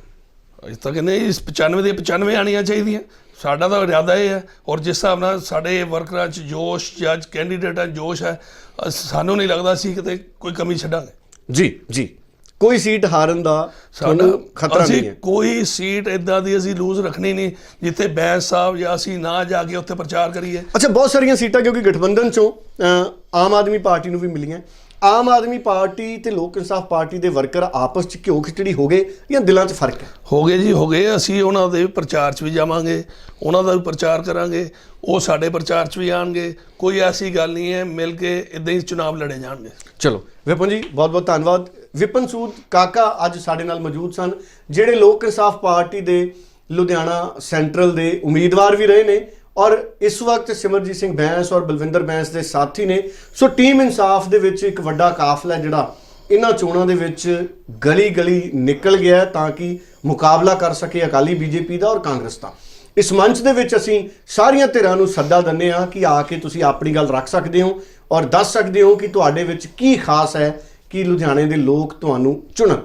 ਅਜੇ ਤੱਕ ਕਹਿੰਦੇ ਇਸ 95 ਦੇ 95 ਆਣੀਆਂ ਚਾਹੀਦੀਆਂ। ਸਾਡਾ ਤਾਂ ਇਰਾਦਾ ਇਹ ਹੈ ਔਰ ਜਿਸ ਹਿਸਾਬ ਨਾਲ ਸਾਡੇ ਵਰਕਰਾਂ 'ਚ ਜੋਸ਼ ਜਾਂ ਕੈਂਡੀਡੇਟਾਂ 'ਚ ਜੋਸ਼ ਹੈ ਅਸ- ਸਾਨੂੰ ਨਹੀਂ ਲੱਗਦਾ ਸੀ ਕਿਤੇ ਕੋਈ ਕਮੀ ਛੱਡਾਂਗੇ। ਜੀ ਜੀ। ਕੋਈ ਸੀਟ ਹਾਰਨ ਦਾ ਸਾਡਾ ਖਤਰਾ ਨਹੀਂ ਹੈ। ਕੋਈ ਸੀਟ ਇਦਾਂ ਦੀ ਅਸੀਂ ਲੂਜ਼ ਰੱਖਣੀ ਨਹੀਂ ਜਿੱਥੇ ਬੈਂਸ ਸਾਹਿਬ ਜਾਂ ਅਸੀਂ ਨਾ ਜਾ ਕੇ ਉੱਥੇ ਪ੍ਰਚਾਰ ਕਰੀਏ। ਅੱਛਾ ਬਹੁਤ ਸਾਰੀਆਂ ਸੀਟਾਂ ਕਿਉਂਕਿ ਗਠਬੰਧਨ ਚੋਂ ਆਮ ਆਦਮੀ ਪਾਰਟੀ ਨੂੰ ਵੀ ਮਿਲੀਆਂ। ਆਮ ਆਦਮੀ ਪਾਰਟੀ ਤੇ ਲੋਕ ਇਨਸਾਫ ਪਾਰਟੀ ਦੇ ਵਰਕਰ ਆਪਸ ਚ ਘਿਓ ਖਿਚੜੀ ਹੋ ਗਏ ਜਾਂ ਦਿਲਾਂ 'ਚ ਫ਼ਰਕ ਹੈ? ਹੋ ਗਏ ਜੀ ਹੋ ਗਏ। ਅਸੀਂ ਉਹਨਾਂ ਦੇ ਪ੍ਰਚਾਰ 'ਚ ਵੀ ਜਾਵਾਂਗੇ ਉਹਨਾਂ ਦਾ ਵੀ ਪ੍ਰਚਾਰ ਕਰਾਂਗੇ ਉਹ ਸਾਡੇ ਪ੍ਰਚਾਰ 'ਚ ਵੀ ਆਣਗੇ। ਕੋਈ ਐਸੀ ਗੱਲ ਨਹੀਂ ਹੈ ਮਿਲ ਕੇ ਇਦਾਂ ਹੀ ਚੁਣਾਵ ਲੜੇ ਜਾਣਗੇ। ਚਲੋ, ਵਿਪਨ ਜੀ ਬਹੁਤ ਬਹੁਤ ਧੰਨਵਾਦ। ਵਿਪਨ ਸੂਦ, ਕਾਕਾ ਅੱਜ ਸਾਡੇ ਨਾਲ ਮੌਜੂਦ ਸਨ। ਜਿਹੜੇ ਲੋਕ ਇਨਸਾਫ ਪਾਰਟੀ ਦੇ ਲੁਧਿਆਣਾ ਸੈਂਟਰਲ ਦੇ ਉਮੀਦਵਾਰ ਵੀ ਰਹੇ ਨੇ ਔਰ ਇਸ ਵਕਤ ਸਿਮਰਜੀਤ ਸਿੰਘ ਬੈਂਸ ਔਰ ਬਲਵਿੰਦਰ ਬੈਂਸ ਦੇ ਸਾਥੀ ਨੇ। ਸੋ ਟੀਮ ਇਨਸਾਫ ਦੇ ਵਿੱਚ ਇੱਕ ਵੱਡਾ ਕਾਫਲਾ ਜਿਹੜਾ ਇਹਨਾਂ ਚੋਣਾਂ ਦੇ ਵਿੱਚ ਗਲੀ ਗਲੀ ਨਿਕਲ ਗਿਆ ਤਾਂ ਕਿ ਮੁਕਾਬਲਾ ਕਰ ਸਕੇ ਅਕਾਲੀ ਬੀਜੇਪੀ ਦਾ ਔਰ ਕਾਂਗਰਸ ਦਾ। ਇਸ ਮੰਚ ਦੇ ਵਿੱਚ ਅਸੀਂ ਸਾਰੀਆਂ ਧਿਰਾਂ ਨੂੰ ਸੱਦਾ ਦਿੰਦੇ ਹਾਂ ਕਿ ਆ ਕੇ ਤੁਸੀਂ ਆਪਣੀ ਗੱਲ ਰੱਖ ਸਕਦੇ ਹੋ ਔਰ ਦੱਸ ਸਕਦੇ ਹੋ ਕਿ ਤੁਹਾਡੇ ਵਿੱਚ ਕੀ ਖਾਸ ਹੈ ਕਿ ਲੁਧਿਆਣੇ ਦੇ ਲੋਕ ਤੁਹਾਨੂੰ ਚੁਣਨ।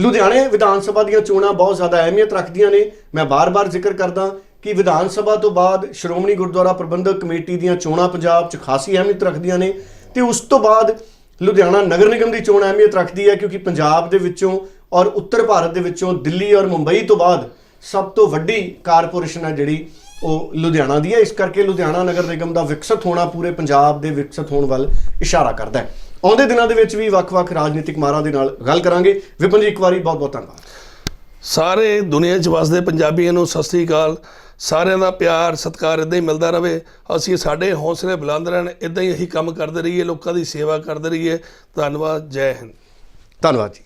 ਲੁਧਿਆਣੇ ਵਿਧਾਨ ਸਭਾ ਦੀਆਂ ਚੋਣਾਂ ਬਹੁਤ ਜ਼ਿਆਦਾ ਅਹਿਮੀਅਤ ਰੱਖਦੀਆਂ ਨੇ। ਮੈਂ ਬਾਰ-ਬਾਰ ਜ਼ਿਕਰ ਕਰਦਾ ਕਿ ਵਿਧਾਨ ਸਭਾ ਤੋਂ ਬਾਅਦ ਸ਼੍ਰੋਮਣੀ ਗੁਰਦੁਆਰਾ ਪ੍ਰਬੰਧਕ ਕਮੇਟੀ ਦੀਆਂ ਚੋਣਾਂ ਪੰਜਾਬ 'ਚ ਖਾਸੀ ਅਹਿਮੀਅਤ ਰੱਖਦੀਆਂ ਨੇ ਤੇ ਉਸ ਤੋਂ ਬਾਅਦ ਲੁਧਿਆਣਾ ਨਗਰ ਨਿਗਮ ਦੀ ਚੋਣ ਅਹਿਮੀਅਤ ਰੱਖਦੀ ਹੈ ਕਿਉਂਕਿ ਪੰਜਾਬ ਦੇ ਵਿੱਚੋਂ ਔਰ ਉੱਤਰ ਭਾਰਤ ਦੇ ਵਿੱਚੋਂ ਦਿੱਲੀ ਔਰ ਮੁੰਬਈ ਤੋਂ ਬਾਅਦ ਸਭ ਤੋਂ ਵੱਡੀ ਕਾਰਪੋਰੇਸ਼ਨ ਹੈ ਜਿਹੜੀ ਉਹ ਲੁਧਿਆਣਾ ਦੀ ਹੈ। ਇਸ ਕਰਕੇ ਲੁਧਿਆਣਾ ਨਗਰ ਨਿਗਮ ਦਾ ਵਿਕਸਿਤ ਹੋਣਾ ਪੂਰੇ ਪੰਜਾਬ ਦੇ ਵਿਕਸਿਤ ਹੋਣ ਵੱਲ ਇਸ਼ਾਰਾ ਕਰਦਾ ਹੈ। ਆਉਂਦੇ ਦਿਨਾਂ ਦੇ ਵਿੱਚ ਵੀ ਵੱਖ-ਵੱਖ ਰਾਜਨੀਤਿਕ ਮਾਰਾਂ ਦੇ ਨਾਲ ਗੱਲ ਕਰਾਂਗੇ। ਵਿਪਨ ਜੀ ਇੱਕ ਵਾਰੀ ਬਹੁਤ-ਬਹੁਤ ਧੰਨਵਾਦ। ਸਾਰੇ ਦੁਨੀਆ 'ਚ ਵਸਦੇ ਪੰਜਾਬੀਆਂ ਨੂੰ ਸਤਿ ਸ੍ਰੀ ਅਕਾਲ। ਸਾਰਿਆਂ ਦਾ ਪਿਆਰ ਸਤਿਕਾਰ ਇਦਾਂ ਹੀ ਮਿਲਦਾ ਰਵੇ ਅਸੀਂ ਸਾਡੇ ਹੌਸਲੇ ਬੁਲੰਦ ਰਹਿਣ ਇਦਾਂ ਹੀ ਅਸੀਂ ਕੰਮ ਕਰਦੇ ਰਹੀਏ ਲੋਕਾਂ ਦੀ ਸੇਵਾ ਕਰਦੇ ਰਹੀਏ। ਧੰਨਵਾਦ ਜੈ ਹਿੰਦ। ਧੰਨਵਾਦ ਜੀ।